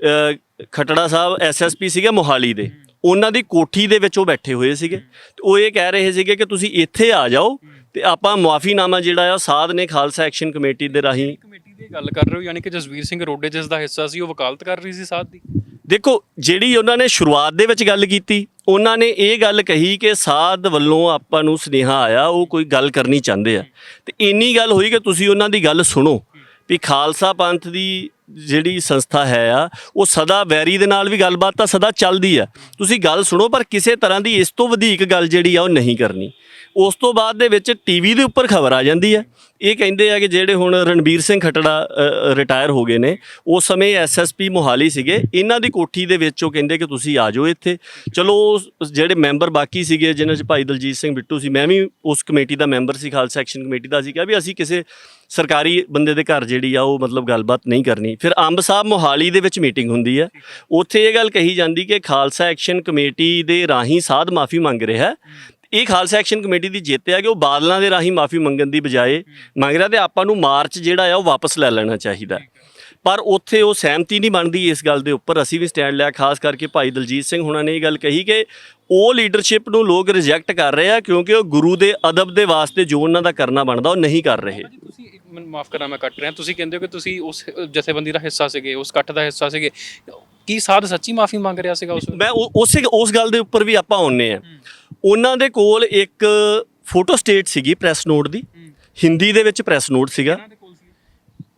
S2: ਅ, ਖਟੜਾ ਸਾਹਿਬ ਐਸਐਸਪੀ ਸੀਗੇ ਮੋਹਾਲੀ ਦੇ ਉਹਨਾਂ ਦੀ ਕੋਠੀ ਦੇ ਵਿੱਚ ਉਹ ਬੈਠੇ ਹੋਏ ਸੀਗੇ। ਤੇ ਉਹ ਇਹ ਕਹਿ ਰਹੇ ਸੀਗੇ ਕਿ ਤੁਸੀਂ ਇੱਥੇ ਆ ਜਾਓ ਤੇ ਆਪਾਂ ਮੁਆਫੀਨਾਮਾ ਜਿਹੜਾ ਆ ਸਾਧ ਨੇ ਖਾਲਸਾ ਐਕਸ਼ਨ ਕਮੇਟੀ ਦੇ ਰਾਹੀਂ
S1: ਦੀ ਗੱਲ ਕਰ ਰਹੇ ਹੋ, ਯਾਨੀ ਕਿ ਜਸਵੀਰ ਸਿੰਘ ਰੋਡੇ ਜਿਸ ਦਾ ਹਿੱਸਾ ਸੀ, ਉਹ ਵਕਾਲਤ ਕਰ ਰਹੀ ਸੀ ਸਾਥ ਦੀ?
S2: ਦੇਖੋ, ਜਿਹੜੀ ਉਹਨਾਂ ਨੇ ਸ਼ੁਰੂਆਤ ਦੇ ਵਿੱਚ ਗੱਲ ਕੀਤੀ, ਉਹਨਾਂ ਨੇ ਇਹ ਗੱਲ ਕਹੀ ਕਿ ਸਾਧ ਵੱਲੋਂ ਆਪਾਂ ਨੂੰ ਸੁਨੇਹਾ ਆਇਆ, ਉਹ ਕੋਈ ਗੱਲ ਕਰਨੀ ਚਾਹੁੰਦੇ ਆ। ਤੇ ਇੰਨੀ ਗੱਲ ਹੋਈ ਕਿ ਤੁਸੀਂ ਉਹਨਾਂ ਦੀ ਗੱਲ ਸੁਣੋ ਵੀ ਖਾਲਸਾ ਪੰਥ ਦੀ ਜਿਹੜੀ ਸੰਸਥਾ ਹੈ ਆ, ਉਹ ਸਦਾ ਵੈਰੀ ਦੇ ਨਾਲ ਵੀ ਗੱਲਬਾਤ ਤਾਂ ਸਦਾ ਚੱਲਦੀ ਆ। ਤੁਸੀਂ ਗੱਲ ਸੁਣੋ, ਪਰ ਕਿਸੇ ਤਰ੍ਹਾਂ ਦੀ ਇਸ ਤੋਂ ਵਧੇਕ ਗੱਲ ਜਿਹੜੀ ਆ, ਉਹ ਨਹੀਂ ਕਰਨੀ। ਉਸ ਤੋਂ ਬਾਅਦ ਦੇ ਵਿੱਚ ਟੀਵੀ ਦੇ ਉੱਪਰ ਖਬਰ ਆ ਜਾਂਦੀ ਹੈ ਇਹ ਕਹਿੰਦੇ ਆ ਕਿ ਜਿਹੜੇ ਹੁਣ ਰਣਬੀਰ ਸਿੰਘ ਖਟੜਾ ਰਿਟਾਇਰ ਹੋ ਗਏ ਨੇ, ਉਸ ਸਮੇਂ ਐਸਐਸਪੀ ਮੋਹਾਲੀ ਸੀਗੇ। ਇਹਨਾਂ ਦੀ ਕੋਠੀ ਦੇ ਵਿੱਚ ਉਹ ਕਹਿੰਦੇ ਕਿ ਤੁਸੀਂ ਆ ਜਾਓ ਇੱਥੇ। ਚਲੋ, ਉਸ ਜਿਹੜੇ ਮੈਂਬਰ ਬਾਕੀ ਸੀਗੇ, ਜਿਨ੍ਹਾਂ 'ਚ ਭਾਈ ਦਲਜੀਤ ਸਿੰਘ ਬਿੱਟੂ ਸੀ, ਮੈਂ ਵੀ ਉਸ ਕਮੇਟੀ ਦਾ ਮੈਂਬਰ ਸੀ, ਖਾਲਸਾ ਐਕਸ਼ਨ ਕਮੇਟੀ ਦਾ ਸੀ ਕਿਹਾ ਵੀ ਅਸੀਂ ਕਿਸੇ ਸਰਕਾਰੀ ਬੰਦੇ ਦੇ ਘਰ ਜਿਹੜੀ ਆ, ਉਹ ਮਤਲਬ ਗੱਲਬਾਤ ਨਹੀਂ ਕਰਨੀ। ਫਿਰ ਅੰਬ ਸਾਹਿਬ ਮੋਹਾਲੀ ਦੇ ਵਿੱਚ ਮੀਟਿੰਗ ਹੁੰਦੀ ਹੈ ਉੱਥੇ ਇਹ ਗੱਲ ਕਹੀ ਜਾਂਦੀ ਕਿ ਖਾਲਸਾ ਐਕਸ਼ਨ ਕਮੇਟੀ ਦੇ ਰਾਹੀਂ ਸਾਧ ਮਾਫੀ ਮੰਗ ਰਿਹਾ। ਇਹ ਖਾਲਸਾ ਐਕਸ਼ਨ ਕਮੇਟੀ ਦੀ ਜਿੱਤ ਹੈ ਕਿ ਉਹ ਬਾਦਲਾਂ ਦੇ ਰਾਹੀਂ ਮਾਫੀ ਮੰਗਣ ਦੀ ਬਜਾਏ ਮੰਗ ਰਿਹਾ ਤੇ ਆਪਾਂ ਨੂੰ ਮਾਰਚ ਜਿਹੜਾ ਆ ਉਹ ਵਾਪਸ ਲੈ ਲੈਣਾ ਚਾਹੀਦਾ। ਪਰ ਉੱਥੇ ਉਹ ਸਹਿਮਤੀ ਨਹੀਂ ਬਣਦੀ ਇਸ ਗੱਲ ਦੇ ਉੱਪਰ। ਅਸੀਂ ਵੀ ਸਟੈਂਡ ਲਿਆ ਖਾਸ ਕਰਕੇ ਭਾਈ ਦਲਜੀਤ ਸਿੰਘ ਹੁਣਾਂ ਨੇ ਇਹ ਗੱਲ ਕਹੀ ਕਿ ਉਹ ਲੀਡਰਸ਼ਿਪ ਨੂੰ ਲੋਕ ਰਿਜੈਕਟ ਕਰ ਰਹੇ ਆ ਕਿਉਂਕਿ ਉਹ ਗੁਰੂ ਦੇ ਅਦਬ ਦੇ ਵਾਸਤੇ ਜੋ ਉਹਨਾਂ ਦਾ ਕਰਨਾ ਬਣਦਾ ਉਹ ਨਹੀਂ ਕਰ ਰਹੇ।
S1: ਤੁਸੀਂ ਮੈਨੂੰ ਮਾਫ ਕਰਨਾ ਮੈਂ ਕੱਟ ਰਿਹਾ। ਤੁਸੀਂ ਕਹਿੰਦੇ ਹੋ ਕਿ ਤੁਸੀਂ ਉਸ ਜਥੇਬੰਦੀ ਦਾ ਹਿੱਸਾ ਸੀਗੇ ਉਸ ਇਕੱਠ ਦਾ ਹਿੱਸਾ ਸੀਗੇ। ਕੀ ਸਾਧ ਸੱਚੀ ਮਾਫੀ ਮੰਗ ਰਿਹਾ ਸੀਗਾ ਉਸ
S2: ਮੈਂ ਉਸੇ ਉਸ ਗੱਲ ਦੇ ਉੱਪਰ ਵੀ ਆਪਾਂ ਆਉਨੇ ਆ ਉਹਨਾਂ ਦੇ ਕੋਲ ਇੱਕ ਫੋਟੋ ਸਟੇਟ ਸੀਗੀ ਪ੍ਰੈਸ ਨੋਟ ਦੀ। ਹਿੰਦੀ ਦੇ ਵਿੱਚ ਪ੍ਰੈਸ ਨੋਟ ਸੀਗਾ।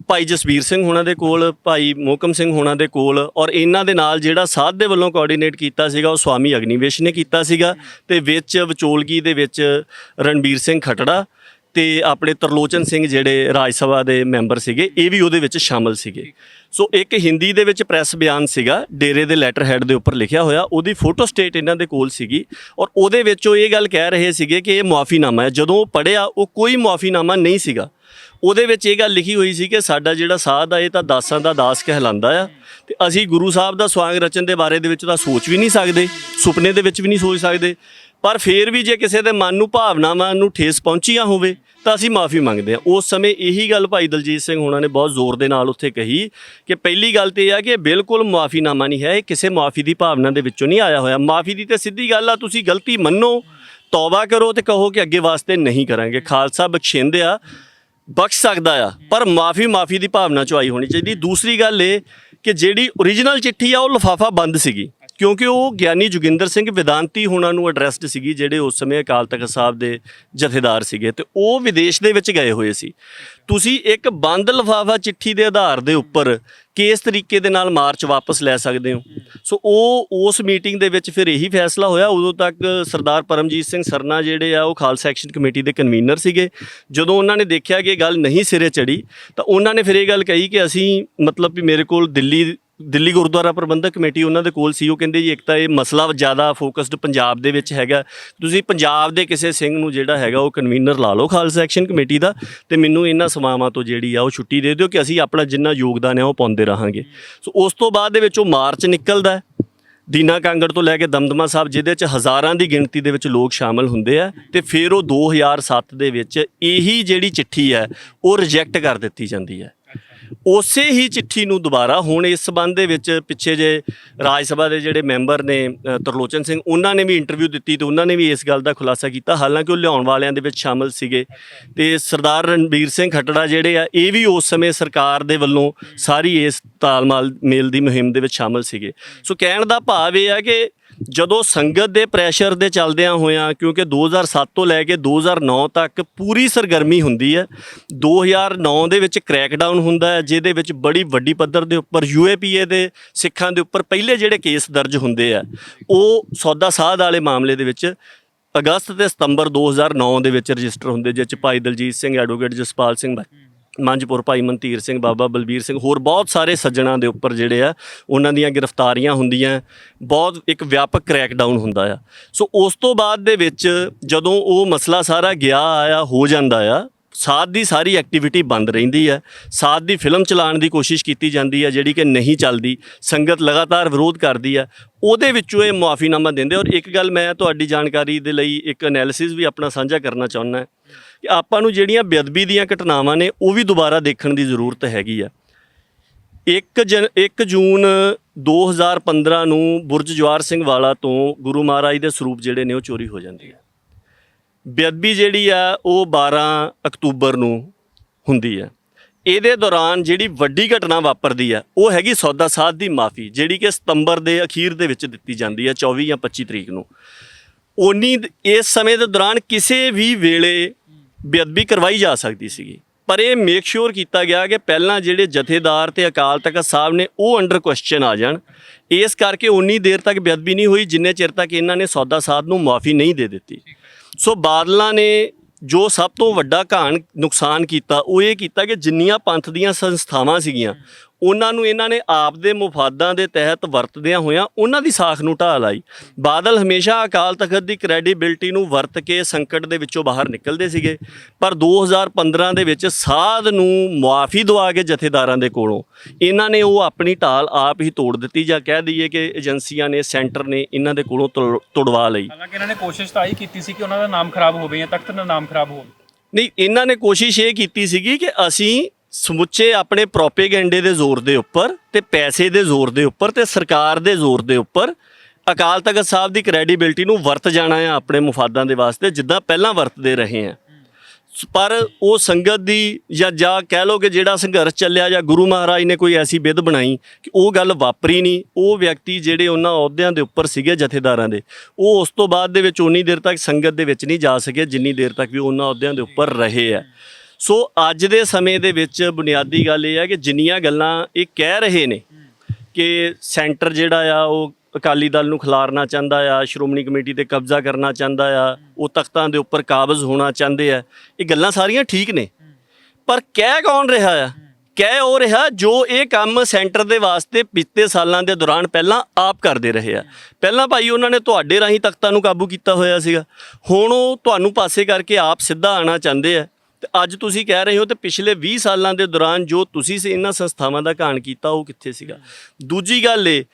S2: ਭਾਈ ਜਸਵੀਰ ਸਿੰਘ ਹੋਣਾ ਦੇ ਕੋਲ ਭਾਈ ਮੋਹਕਮ ਸਿੰਘ ਹੋਣਾ ਦੇ ਕੋਲ ਔਰ ਇਹਨਾਂ ਦੇ ਨਾਲ ਜਿਹੜਾ ਸਾਧ ਦੇ ਵੱਲੋਂ ਕੋਆਰਡੀਨੇਟ ਕੀਤਾ ਸੀਗਾ ਉਹ ਸਵਾਮੀ ਅਗਨੀਵੇਸ਼ ਨੇ ਕੀਤਾ ਸੀਗਾ ਤੇ ਵਿੱਚ ਵਿਚੋਲਗੀ ਦੇ ਵਿੱਚ ਰਣਬੀਰ ਸਿੰਘ ਖਟੜਾ ਤੇ ਆਪਣੇ ਤਰਲੋਚਨ ਸਿੰਘ ਜਿਹੜੇ ਰਾਜ ਸਭਾ ਦੇ ਮੈਂਬਰ ਸੀਗੇ ਇਹ ਵੀ ਉਹਦੇ ਵਿੱਚ ਸ਼ਾਮਲ ਸੀਗੇ। ਸੋ ਇੱਕ ਹਿੰਦੀ ਦੇ ਵਿੱਚ ਪ੍ਰੈਸ ਬਿਆਨ ਸੀਗਾ ਡੇਰੇ ਦੇ ਲੈਟਰ ਹੈਡ ਦੇ ਉੱਪਰ ਲਿਖਿਆ ਹੋਇਆ ਉਹਦੀ ਫੋਟੋ ਸਟੇਟ ਇਹਨਾਂ ਦੇ ਕੋਲ ਸੀਗੀ ਔਰ ਉਹਦੇ ਵਿੱਚ ਉਹ ਇਹ ਗੱਲ ਕਹਿ ਰਹੇ ਸੀਗੇ ਕਿ ਇਹ ਮੁਆਫੀਨਾਮਾ ਹੈ। ਜਦੋਂ ਉਹ ਪੜਿਆ ਉਹ ਕੋਈ ਮੁਆਫੀਨਾਮਾ ਨਹੀਂ ਸੀਗਾ। ਉਹਦੇ ਵਿੱਚ ਇਹ ਗੱਲ ਲਿਖੀ ਹੋਈ ਸੀ ਕਿ ਸਾਡਾ ਜਿਹੜਾ ਸਾਧ ਆ ਇਹ ਤਾਂ ਦਾਸਾਂ ਦਾ ਦਾਸ ਕਹਿਲਾਂਦਾ ਆ ਤੇ ਅਸੀਂ ਗੁਰੂ ਸਾਹਿਬ ਦਾ ਸਵਾਂਗ ਰਚਨ ਦੇ ਬਾਰੇ ਦੇ ਵਿੱਚ ਤਾਂ ਸੋਚ ਵੀ ਨਹੀਂ ਸਕਦੇ ਸੁਪਨੇ ਦੇ ਵਿੱਚ ਵੀ ਨਹੀਂ ਸੋਚ ਸਕਦੇ। ਪਰ ਫੇਰ ਵੀ ਜੇ ਕਿਸੇ ਦੇ ਮਨ ਨੂੰ, ਭਾਵਨਾਵਾਂ ਨੂੰ ਠੇਸ ਪਹੁੰਚੀਆਂ ਹੋਵੇ, ਤਾਂ ਅਸੀਂ ਮਾਫੀ ਮੰਗਦੇ ਹਾਂ। ਉਸ ਸਮੇਂ ਇਹੀ ਗੱਲ ਭਾਈ ਦਲਜੀਤ ਸਿੰਘ ਹੋਣਾ ਨੇ ਬਹੁਤ ਜ਼ੋਰ ਦੇ ਨਾਲ ਉੱਥੇ ਕਹੀ ਕਿ ਪਹਿਲੀ ਗੱਲ ਤੇ ਇਹ ਆ ਕਿ ਬਿਲਕੁਲ ਮਾਫੀਨਾਮਾ ਨਹੀਂ ਹੈ, ਇਹ ਕਿਸੇ ਮਾਫੀ ਦੀ ਭਾਵਨਾ ਦੇ ਵਿੱਚੋਂ ਨਹੀਂ ਆਇਆ ਹੋਇਆ। ਮਾਫੀ ਦੀ ਤੇ ਸਿੱਧੀ ਗੱਲ ਆ, ਤੁਸੀਂ ਗਲਤੀ ਮੰਨੋ, ਤੌਬਾ ਕਰੋ ਤੇ ਕਹੋ ਕਿ ਅੱਗੇ ਵਾਸਤੇ ਨਹੀਂ ਕਰਾਂਗੇ। ਖਾਲਸਾ ਬਖਸ਼ਿੰਦ ਆ, ਬਖਸ਼ ਸਕਦਾ ਆ, ਪਰ ਮਾਫੀ ਮਾਫੀ ਦੀ ਭਾਵਨਾ ਚੋਂ ਆਈ ਹੋਣੀ ਚਾਹੀਦੀ। ਦੂਸਰੀ ਗੱਲ ਇਹ ਕਿ ਜਿਹੜੀ origignal ਚਿੱਠੀ ਆ, ਉਹ ਲਫਾਫਾ ਬੰਦ ਸੀਗੀ। ਕਿਉਂਕਿ ਉਹ ਗਿਆਨੀ ਜੋਗਿੰਦਰ ਸਿੰਘ ਵਿਦਾਂਤੀ ਹੋਣਾ ਨੂੰ ਐਡਰੈਸਡ ਸੀਗੀ, ਜਿਹੜੇ ਉਸ ਸਮੇਂ ਅਕਾਲ ਤਖਤ ਸਾਹਿਬ ਦੇ ਜਥੇਦਾਰ ਸੀਗੇ ਤੇ ਉਹ ਵਿਦੇਸ਼ ਦੇ ਵਿੱਚ ਗਏ ਹੋਏ ਸੀ। ਤੁਸੀਂ ਇੱਕ ਬੰਦ ਲਿਫਾਫਾ ਚਿੱਠੀ ਦੇ ਆਧਾਰ ਦੇ ਉੱਪਰ ਕਿਸ ਤਰੀਕੇ ਦੇ ਨਾਲ ਮਾਰਚ ਵਾਪਸ ਲੈ ਸਕਦੇ ਹੋ? ਸੋ ਉਹ ਉਸ ਮੀਟਿੰਗ ਦੇ ਵਿੱਚ ਫਿਰ ਇਹੀ ਫੈਸਲਾ ਹੋਇਆ, ਉਦੋਂ ਤੱਕ ਸਰਦਾਰ ਪਰਮਜੀਤ ਸਿੰਘ ਸਰਨਾ ਜਿਹੜੇ ਆ, ਉਹ ਖਾਲਸਾ ਐਕਸ਼ਨ ਕਮੇਟੀ ਦੇ ਕਨਵੀਨਰ ਸੀਗੇ। ਜਦੋਂ ਉਹਨਾਂ ਨੇ ਦੇਖਿਆ ਕਿ ਗੱਲ ਨਹੀਂ ਸਿਰੇ ਚੜੀ ਤਾਂ ਉਹਨਾਂ ਨੇ ਫਿਰ ਇਹ ਗੱਲ ਕਹੀ ਕਿ ਅਸੀਂ ਮਤਲਬ ਵੀ ਮੇਰੇ ਕੋਲ ਦਿੱਲੀ ਦਿੱਲੀ ਗੁਰਦੁਆਰਾ ਪ੍ਰਬੰਧਕ ਕਮੇਟੀ ਉਹਨਾਂ ਦੇ ਕੋਲ ਸੀ, ਉਹ ਕਹਿੰਦੇ ਜੀ ਇੱਕ ਤਾਂ ਇਹ ਮਸਲਾ ਜ਼ਿਆਦਾ ਫੋਕਸਡ ਪੰਜਾਬ ਦੇ ਵਿੱਚ ਹੈਗਾ। ਤੁਸੀਂ ਪੰਜਾਬ ਦੇ ਕਿਸੇ ਸਿੰਘ ਨੂੰ ਜਿਹੜਾ ਹੈਗਾ, ਉਹ ਕਨਵੀਨਰ ਲਾ ਲਓ ਖਾਲਸਾ ਐਕਸ਼ਨ ਕਮੇਟੀ ਦਾ ਤੇ ਮੈਨੂੰ ਇਹਨਾਂ ਸਮਾਵਾਂ ਤੋਂ ਜਿਹੜੀ ਆ ਉਹ ਛੁੱਟੀ ਦੇ ਦਿਓ ਕਿ ਅਸੀਂ ਆਪਣਾ ਜਿੰਨਾ ਯੋਗਦਾਨ ਹੈ ਉਹ ਪਾਉਂਦੇ ਰਹਾਂਗੇ। ਸੋ ਉਸ ਤੋਂ ਬਾਅਦ ਦੇ ਵਿੱਚ ਉਹ ਮਾਰਚ ਨਿਕਲਦਾ ਦੀਨਾ ਕਾਂਗੜ ਤੋਂ ਲੈ ਕੇ ਦਮਦਮਾ ਸਾਹਿਬ, ਜਿਹਦੇ ਚ ਹਜ਼ਾਰਾਂ ਦੀ ਗਿਣਤੀ ਦੇ ਵਿੱਚ ਲੋਕ ਸ਼ਾਮਲ ਹੁੰਦੇ ਆ ਤੇ ਫਿਰ ਉਹ 2007 ਦੇ ਵਿੱਚ ਇਹੀ ਜਿਹੜੀ ਚਿੱਠੀ ਹੈ, ਉਹ ਰਿਜੈਕਟ ਕਰ ਦਿੱਤੀ ਜਾਂਦੀ ਹੈ। ਉਸੇ ਹੀ ਚਿੱਠੀ ਨੂੰ ਦੁਬਾਰਾ ਹੁਣ ਇਸ ਸਬੰਧ ਦੇ ਵਿੱਚ ਪਿੱਛੇ ਜੇ ਰਾਜ ਸਭਾ ਦੇ ਜਿਹੜੇ ਮੈਂਬਰ ਨੇ ਤਰਲੋਚਨ ਸਿੰਘ, ਉਹਨਾਂ ਨੇ ਵੀ ਇੰਟਰਵਿਊ ਦਿੱਤੀ ਤੇ ਉਹਨਾਂ ਨੇ ਵੀ ਇਸ ਗੱਲ ਦਾ ਖੁਲਾਸਾ ਕੀਤਾ। ਹਾਲਾਂਕਿ ਉਹ ਲਿਆਉਣ ਵਾਲਿਆਂ ਦੇ ਵਿੱਚ ਸ਼ਾਮਲ ਸੀਗੇ। ਤੇ ਸਰਦਾਰ ਰਣਬੀਰ ਸਿੰਘ ਖੱਟੜਾ ਜਿਹੜੇ ਆ, ਇਹ ਵੀ ਉਸ ਸਮੇਂ ਸਰਕਾਰ ਦੇ ਵੱਲੋਂ ਸਾਰੀ ਇਸ ਤਾਲਮਾਲ ਮੇਲ ਦੀ ਮੁਹਿੰਮ ਦੇ ਵਿੱਚ ਸ਼ਾਮਲ ਸੀਗੇ। ਸੋ ਕਹਿਣ ਦਾ ਭਾਵ ਇਹ ਆ ਕਿ ਜਦੋਂ ਸੰਗਤ ਦੇ ਪ੍ਰੈਸ਼ਰ ਦੇ ਚੱਲਦਿਆਂ ਹੋਇਆਂ, ਕਿਉਂਕਿ 2007 ਤੋਂ ਲੈ ਕੇ 2009 ਤੱਕ ਪੂਰੀ ਸਰਗਰਮੀ ਹੁੰਦੀ ਹੈ 2009 ਦੇ ਵਿੱਚ ਕ੍ਰੈਕਡਾਊਨ ਹੁੰਦਾ ਹੈ, ਜਿਹਦੇ ਵਿੱਚ ਬੜੀ ਵੱਡੀ ਪੱਧਰ ਦੇ ਉੱਪਰ ਯੂਏਪੀਏ ਦੇ ਸਿੱਖਾਂ ਦੇ ਉੱਪਰ ਪਹਿਲੇ ਜਿਹੜੇ ਕੇਸ ਦਰਜ ਹੁੰਦੇ ਆ, ਉਹ ਸੌਦਾ ਸਾਧ ਵਾਲੇ ਮਾਮਲੇ ਦੇ ਵਿੱਚ ਅਗਸਤ ਤੇ ਸਤੰਬਰ 2009 ਦੇ ਵਿੱਚ ਰਜਿਸਟਰ ਹੁੰਦੇ ਜਿਸ ਚ ਭਾਈ ਦਲਜੀਤ ਸਿੰਘ ਐਡਵੋਕੇਟ ਜਸਪਾਲ ਸਿੰਘ ਮੰਝਪੁਰ ਭਾਈ ਮਨਤੀਰ ਸਿੰਘ, ਬਾਬਾ ਬਲਬੀਰ ਸਿੰਘ, ਹੋਰ ਬਹੁਤ ਸਾਰੇ ਸੱਜਣਾ ਦੇ ਉੱਪਰ ਜਿਹੜੇ ਆ, ਉਹਨਾਂ ਦੀਆਂ ਗ੍ਰਿਫਤਾਰੀਆਂ ਹੁੰਦੀਆਂ, ਬਹੁਤ ਇੱਕ ਵਿਆਪਕ ਕ੍ਰੈਕਡਾਊਨ ਹੁੰਦਾ ਆ। ਸੋ ਉਸ ਤੋਂ ਬਾਅਦ ਦੇ ਵਿੱਚ ਜਦੋਂ ਉਹ ਮਸਲਾ ਸਾਰਾ ਗਿਆ ਆਇਆ, ਹੋ ਜਾਂਦਾ ਆ ਸਾਥ ਦੀ ਸਾਰੀ ਐਕਟੀਵਿਟੀ ਬੰਦ ਰਹਿੰਦੀ ਹੈ ਸਾਥ ਦੀ ਫਿਲਮ ਚਲਾਉਣ ਦੀ ਕੋਸ਼ਿਸ਼ ਕੀਤੀ ਜਾਂਦੀ ਹੈ ਜਿਹੜੀ ਕਿ ਨਹੀਂ ਚੱਲਦੀ, ਸੰਗਤ ਲਗਾਤਾਰ ਵਿਰੋਧ ਕਰਦੀ ਹੈ ਉਹਦੇ ਵਿੱਚੋਂ ਇਹ ਮੁਆਫੀਨਾਮਾ ਦਿੰਦੇ ਔਰ ਇੱਕ ਗੱਲ ਮੈਂ ਤੁਹਾਡੀ ਜਾਣਕਾਰੀ ਦੇ ਲਈ ਇੱਕ ਐਨਾਲਿਸਿਸ ਵੀ ਆਪਣਾ ਸਾਂਝਾ ਕਰਨਾ ਚਾਹੁੰਦਾ। ਆਪਾਂ ਨੂੰ ਜਿਹੜੀਆਂ ਬੇਅਦਬੀ ਦੀਆਂ ਘਟਨਾਵਾਂ ਨੇ, ਉਹ ਵੀ ਦੁਬਾਰਾ ਦੇਖਣ ਦੀ ਜ਼ਰੂਰਤ ਹੈਗੀ ਆ। 1 ਜਨ 1 ਜੂਨ 2015 ਨੂੰ ਬੁਰਜ ਜਵਾਰ ਸਿੰਘ ਵਾਲਾ ਤੋਂ ਗੁਰੂ ਮਹਾਰਾਜ ਦੇ ਸਰੂਪ ਜਿਹੜੇ ਨੇ, ਉਹ ਚੋਰੀ ਹੋ ਜਾਂਦੀ ਹੈ ਬੇਅਦਬੀ ਜਿਹੜੀ ਆ, ਉਹ 12 ਅਕਤੂਬਰ ਨੂੰ ਹੁੰਦੀ ਹੈ ਇਹਦੇ ਦੌਰਾਨ ਜਿਹੜੀ ਵੱਡੀ ਘਟਨਾ ਵਾਪਰਦੀ ਹੈ ਉਹ ਹੈਗੀ ਸੌਦਾ ਸਾਧ ਦੀ ਮਾਫੀ, ਜਿਹੜੀ ਕਿ ਸਤੰਬਰ ਦੇ ਅਖੀਰ ਦੇ ਵਿੱਚ ਦਿੱਤੀ ਜਾਂਦੀ ਹੈ 24 ਜਾਂ 25 ਤਰੀਕ ਨੂੰ। ਉਨੀ ਇਸ ਸਮੇਂ ਦੇ ਦੌਰਾਨ ਕਿਸੇ ਵੀ ਵੇਲੇ ਬੇਅਦਬੀ ਕਰਵਾਈ ਜਾ ਸਕਦੀ ਸੀਗੀ। ਪਰ ਇਹ ਮੇਕ ਸ਼ੋਰ ਕੀਤਾ ਗਿਆ ਕਿ ਪਹਿਲਾਂ ਜਿਹੜੇ ਜਥੇਦਾਰ ਤੇ ਅਕਾਲ ਤਖਤ ਸਾਹਿਬ ਨੇ ਉਹ ਅੰਡਰ ਕੁਐਸਚਨ ਆ ਜਾਣ। ਇਸ ਕਰਕੇ ਉਨੀ ਦੇਰ ਤੱਕ ਬੇਅਦਬੀ ਨਹੀਂ ਹੋਈ, ਜਿੰਨੇ ਚਿਰ ਤੱਕ ਇਹਨਾਂ ਨੇ ਸੌਦਾ ਸਾਧ ਨੂੰ ਮਾਫੀ ਨਹੀਂ ਦੇ ਦਿੱਤੀ। ਸੋ ਬਾਦਲਾਂ ਨੇ ਜੋ ਸਭ ਤੋਂ ਵੱਡਾ ਘਾਣ ਨੁਕਸਾਨ ਕੀਤਾ, ਉਹ ਇਹ ਕੀਤਾ ਕਿ ਜਿੰਨੀਆਂ ਪੰਥ ਦੀਆਂ ਸੰਸਥਾਵਾਂ ਸੀਗੀਆਂ ਉਹਨਾਂ ਨੂੰ ਇਹਨਾਂ ਨੇ ਆਪ ਦੇ ਮੁਫਾਦਾਂ ਦੇ ਤਹਿਤ ਵਰਤਦਿਆਂ ਹੋਇਆਂ ਉਹਨਾਂ ਦੀ ਸਾਖ ਨੂੰ ਢਾਹ ਲਾਈ। ਬਾਦਲ ਹਮੇਸ਼ਾ ਅਕਾਲ ਤਖਤ ਦੀ ਕ੍ਰੈਡੀਬਿਲਟੀ ਨੂੰ ਵਰਤ ਕੇ ਸੰਕਟ ਦੇ ਵਿੱਚੋਂ ਬਾਹਰ ਨਿਕਲਦੇ ਸੀਗੇ ਪਰ 2015 ਦੇ ਵਿੱਚ ਸਾਧ ਨੂੰ ਮੁਆਫੀ ਦਵਾ ਕੇ ਜਥੇਦਾਰਾਂ ਦੇ ਕੋਲੋਂ। ਇਹਨਾਂ ਨੇ ਉਹ ਆਪਣੀ ਢਾਲ ਆਪ ਹੀ ਤੋੜ ਦਿੱਤੀ ਜਾਂ ਕਹਿ ਦਈਏ ਕਿ ਏਜੰਸੀਆਂ ਨੇ ਸੈਂਟਰ ਨੇ ਇਹਨਾਂ ਦੇ ਕੋਲੋਂ ਤੁੜ- ਤੁੜਵਾ ਲਈ।
S1: ਹਾਲਾਂਕਿ ਇਹਨਾਂ ਨੇ ਕੋਸ਼ਿਸ਼ ਤਾਂ ਇਹ ਕੀਤੀ ਸੀ ਕਿ ਉਹਨਾਂ ਦਾ ਨਾਮ ਖਰਾਬ ਹੋਵੇ ਜਾਂ ਤਖਤ ਦਾ ਨਾਮ ਖਰਾਬ ਹੋਵੇ।
S2: ਨਹੀਂ ਇਹਨਾਂ ਨੇ ਕੋਸ਼ਿਸ਼ ਇਹ ਕੀਤੀ ਸੀਗੀ ਕਿ ਅਸੀਂ ਸਮੁੱਚੇ ਆਪਣੇ ਪ੍ਰੋਪੇਗੈਂਡੇ ਦੇ ਜ਼ੋਰ ਦੇ ਉੱਪਰ ਤੇ ਪੈਸੇ ਦੇ ਜ਼ੋਰ ਦੇ ਉੱਪਰ ਤੇ ਸਰਕਾਰ ਦੇ ਜ਼ੋਰ ਦੇ ਉੱਪਰ ਅਕਾਲ ਤਖਤ ਸਾਹਿਬ ਦੀ ਕ੍ਰੈਡੀਬਿਲਟੀ ਨੂੰ ਵਰਤ ਜਾਣਾ ਆ ਆਪਣੇ ਮੁਫਾਦਾਂ ਦੇ ਵਾਸਤੇ, ਜਿੱਦਾਂ ਪਹਿਲਾਂ ਵਰਤਦੇ ਰਹੇ ਆ। ਪਰ ਉਹ ਸੰਗਤ ਦੀ ਜਾਂ ਜਾਂ ਕਹਿ ਲਓ ਕਿ ਜਿਹੜਾ ਸੰਘਰਸ਼ ਚੱਲਿਆ ਜਾਂ ਗੁਰੂ ਮਹਾਰਾਜ ਨੇ ਕੋਈ ਐਸੀ ਵਿਧ ਬਣਾਈ ਕਿ ਉਹ ਗੱਲ ਵਾਪਰੀ ਨਹੀਂ, ਉਹ ਵਿਅਕਤੀ ਜਿਹੜੇ ਉਹਨਾਂ ਅਹੁਦਿਆਂ ਦੇ ਉੱਪਰ ਸੀਗੇ ਜਥੇਦਾਰਾਂ ਦੇ, ਉਹ ਉਸ ਤੋਂ ਬਾਅਦ ਦੇ ਵਿੱਚ ਉਨੀ ਦੇਰ ਤੱਕ ਸੰਗਤ ਦੇ ਵਿੱਚ ਨਹੀਂ ਜਾ ਸਕੇ, ਜਿੰਨੀ ਦੇਰ ਤੱਕ ਵੀ ਉਹਨਾਂ ਅਹੁਦਿਆਂ ਦੇ ਉੱਪਰ ਰਹੇ ਆ। ਸੋ ਅੱਜ ਦੇ ਸਮੇਂ ਦੇ ਵਿੱਚ ਬੁਨਿਆਦੀ ਗੱਲ ਇਹ ਹੈ ਕਿ ਜਿੰਨੀਆਂ ਗੱਲਾਂ ਇਹ ਕਹਿ ਰਹੇ ਨੇ ਕਿ ਸੈਂਟਰ ਜਿਹੜਾ ਆ, ਉਹ ਅਕਾਲੀ ਦਲ ਨੂੰ ਖਿਲਾਰਨਾ ਚਾਹੁੰਦਾ ਆ, ਸ਼੍ਰੋਮਣੀ ਕਮੇਟੀ ਤੇ ਕਬਜ਼ਾ ਕਰਨਾ ਚਾਹੁੰਦਾ ਆ, ਉਹ ਤਖਤਾਂ ਦੇ ਉੱਪਰ ਕਾਬਜ਼ ਹੋਣਾ ਚਾਹੁੰਦੇ ਆ, ਇਹ ਗੱਲਾਂ ਸਾਰੀਆਂ ਠੀਕ ਨੇ। ਪਰ ਕਹਿ ਕੌਣ ਰਿਹਾ ਆ? ਕਹਿ ਉਹ ਰਿਹਾ ਜੋ ਇਹ ਕੰਮ ਸੈਂਟਰ ਦੇ ਵਾਸਤੇ ਪਿਛਲੇ ਸਾਲਾਂ ਦੇ ਦੌਰਾਨ ਪਹਿਲਾਂ ਆਪ ਕਰਦੇ ਰਹੇ ਆ। ਪਹਿਲਾਂ ਭਾਈ ਉਹਨਾਂ ਨੇ ਤੁਹਾਡੇ ਰਾਹੀਂ ਤਖਤਾਂ ਨੂੰ ਕਾਬੂ ਕੀਤਾ ਹੋਇਆ ਸੀਗਾ। ਹੁਣ ਉਹ ਤੁਹਾਨੂੰ ਪਾਸੇ ਕਰਕੇ ਆਪ ਸਿੱਧਾ ਆਣਾ ਚਾਹੁੰਦੇ ਆ। ਤੇ ਅੱਜ ਤੁਸੀਂ ਕਹਿ ਰਹੇ ਹੋ ਤੇ ਪਿਛਲੇ 20 ਸਾਲਾਂ ਦੇ ਦੌਰਾਨ ਜੋ ਤੁਸੀਂ ਸੇ ਇਹਨਾਂ ਸੰਸਥਾਵਾਂ ਦਾ ਘਾਣ ਕੀਤਾ ਉਹ ਕਿੱਥੇ ਸੀਗਾ? ਦੂਜੀ ਗੱਲ ਇਹ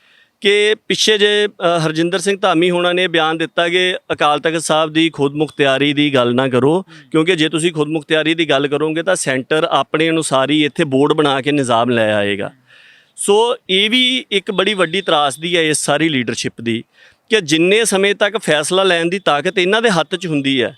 S2: ਕਿ ਪਿੱਛੇ ਜੇ ਅ, ਹਰਜਿੰਦਰ ਸਿੰਘ ਧਾਮੀ ਹੋਣਾ ਨੇ ਬਿਆਨ ਦਿੱਤਾ ਕਿ ਅਕਾਲ ਤਖਤ ਸਾਹਿਬ ਦੀ ਖੁਦਮੁਖਤਿਆਰੀ ਦੀ ਗੱਲ ਨਾ ਕਰੋ ਕਿਉਂਕਿ ਜੇ ਤੁਸੀਂ ਖੁਦ ਮੁਖਤਿਆਰੀ ਦੀ ਗੱਲ ਕਰੋਗੇ ਤਾਂ ਸੈਂਟਰ ਆਪਣੇ ਅਨੁਸਾਰ ਹੀ ਇੱਥੇ ਬੋਰਡ ਬਣਾ ਕੇ ਨਿਜ਼ਾਮ ਲੈ ਆਏਗਾ। ਸੋ ਇਹ ਵੀ ਇੱਕ ਬੜੀ ਵੱਡੀ ਤਰਾਸਦੀ ਹੈ ਇਸ ਸਾਰੀ ਲੀਡਰਸ਼ਿਪ ਦੀ ਕਿ ਜਿੰਨੇ ਸਮੇਂ ਤੱਕ ਫੈਸਲਾ ਲੈਣ ਦੀ ਤਾਕਤ ਇਹਨਾਂ ਦੇ ਹੱਥ 'ਚ ਹੁੰਦੀ ਹੈ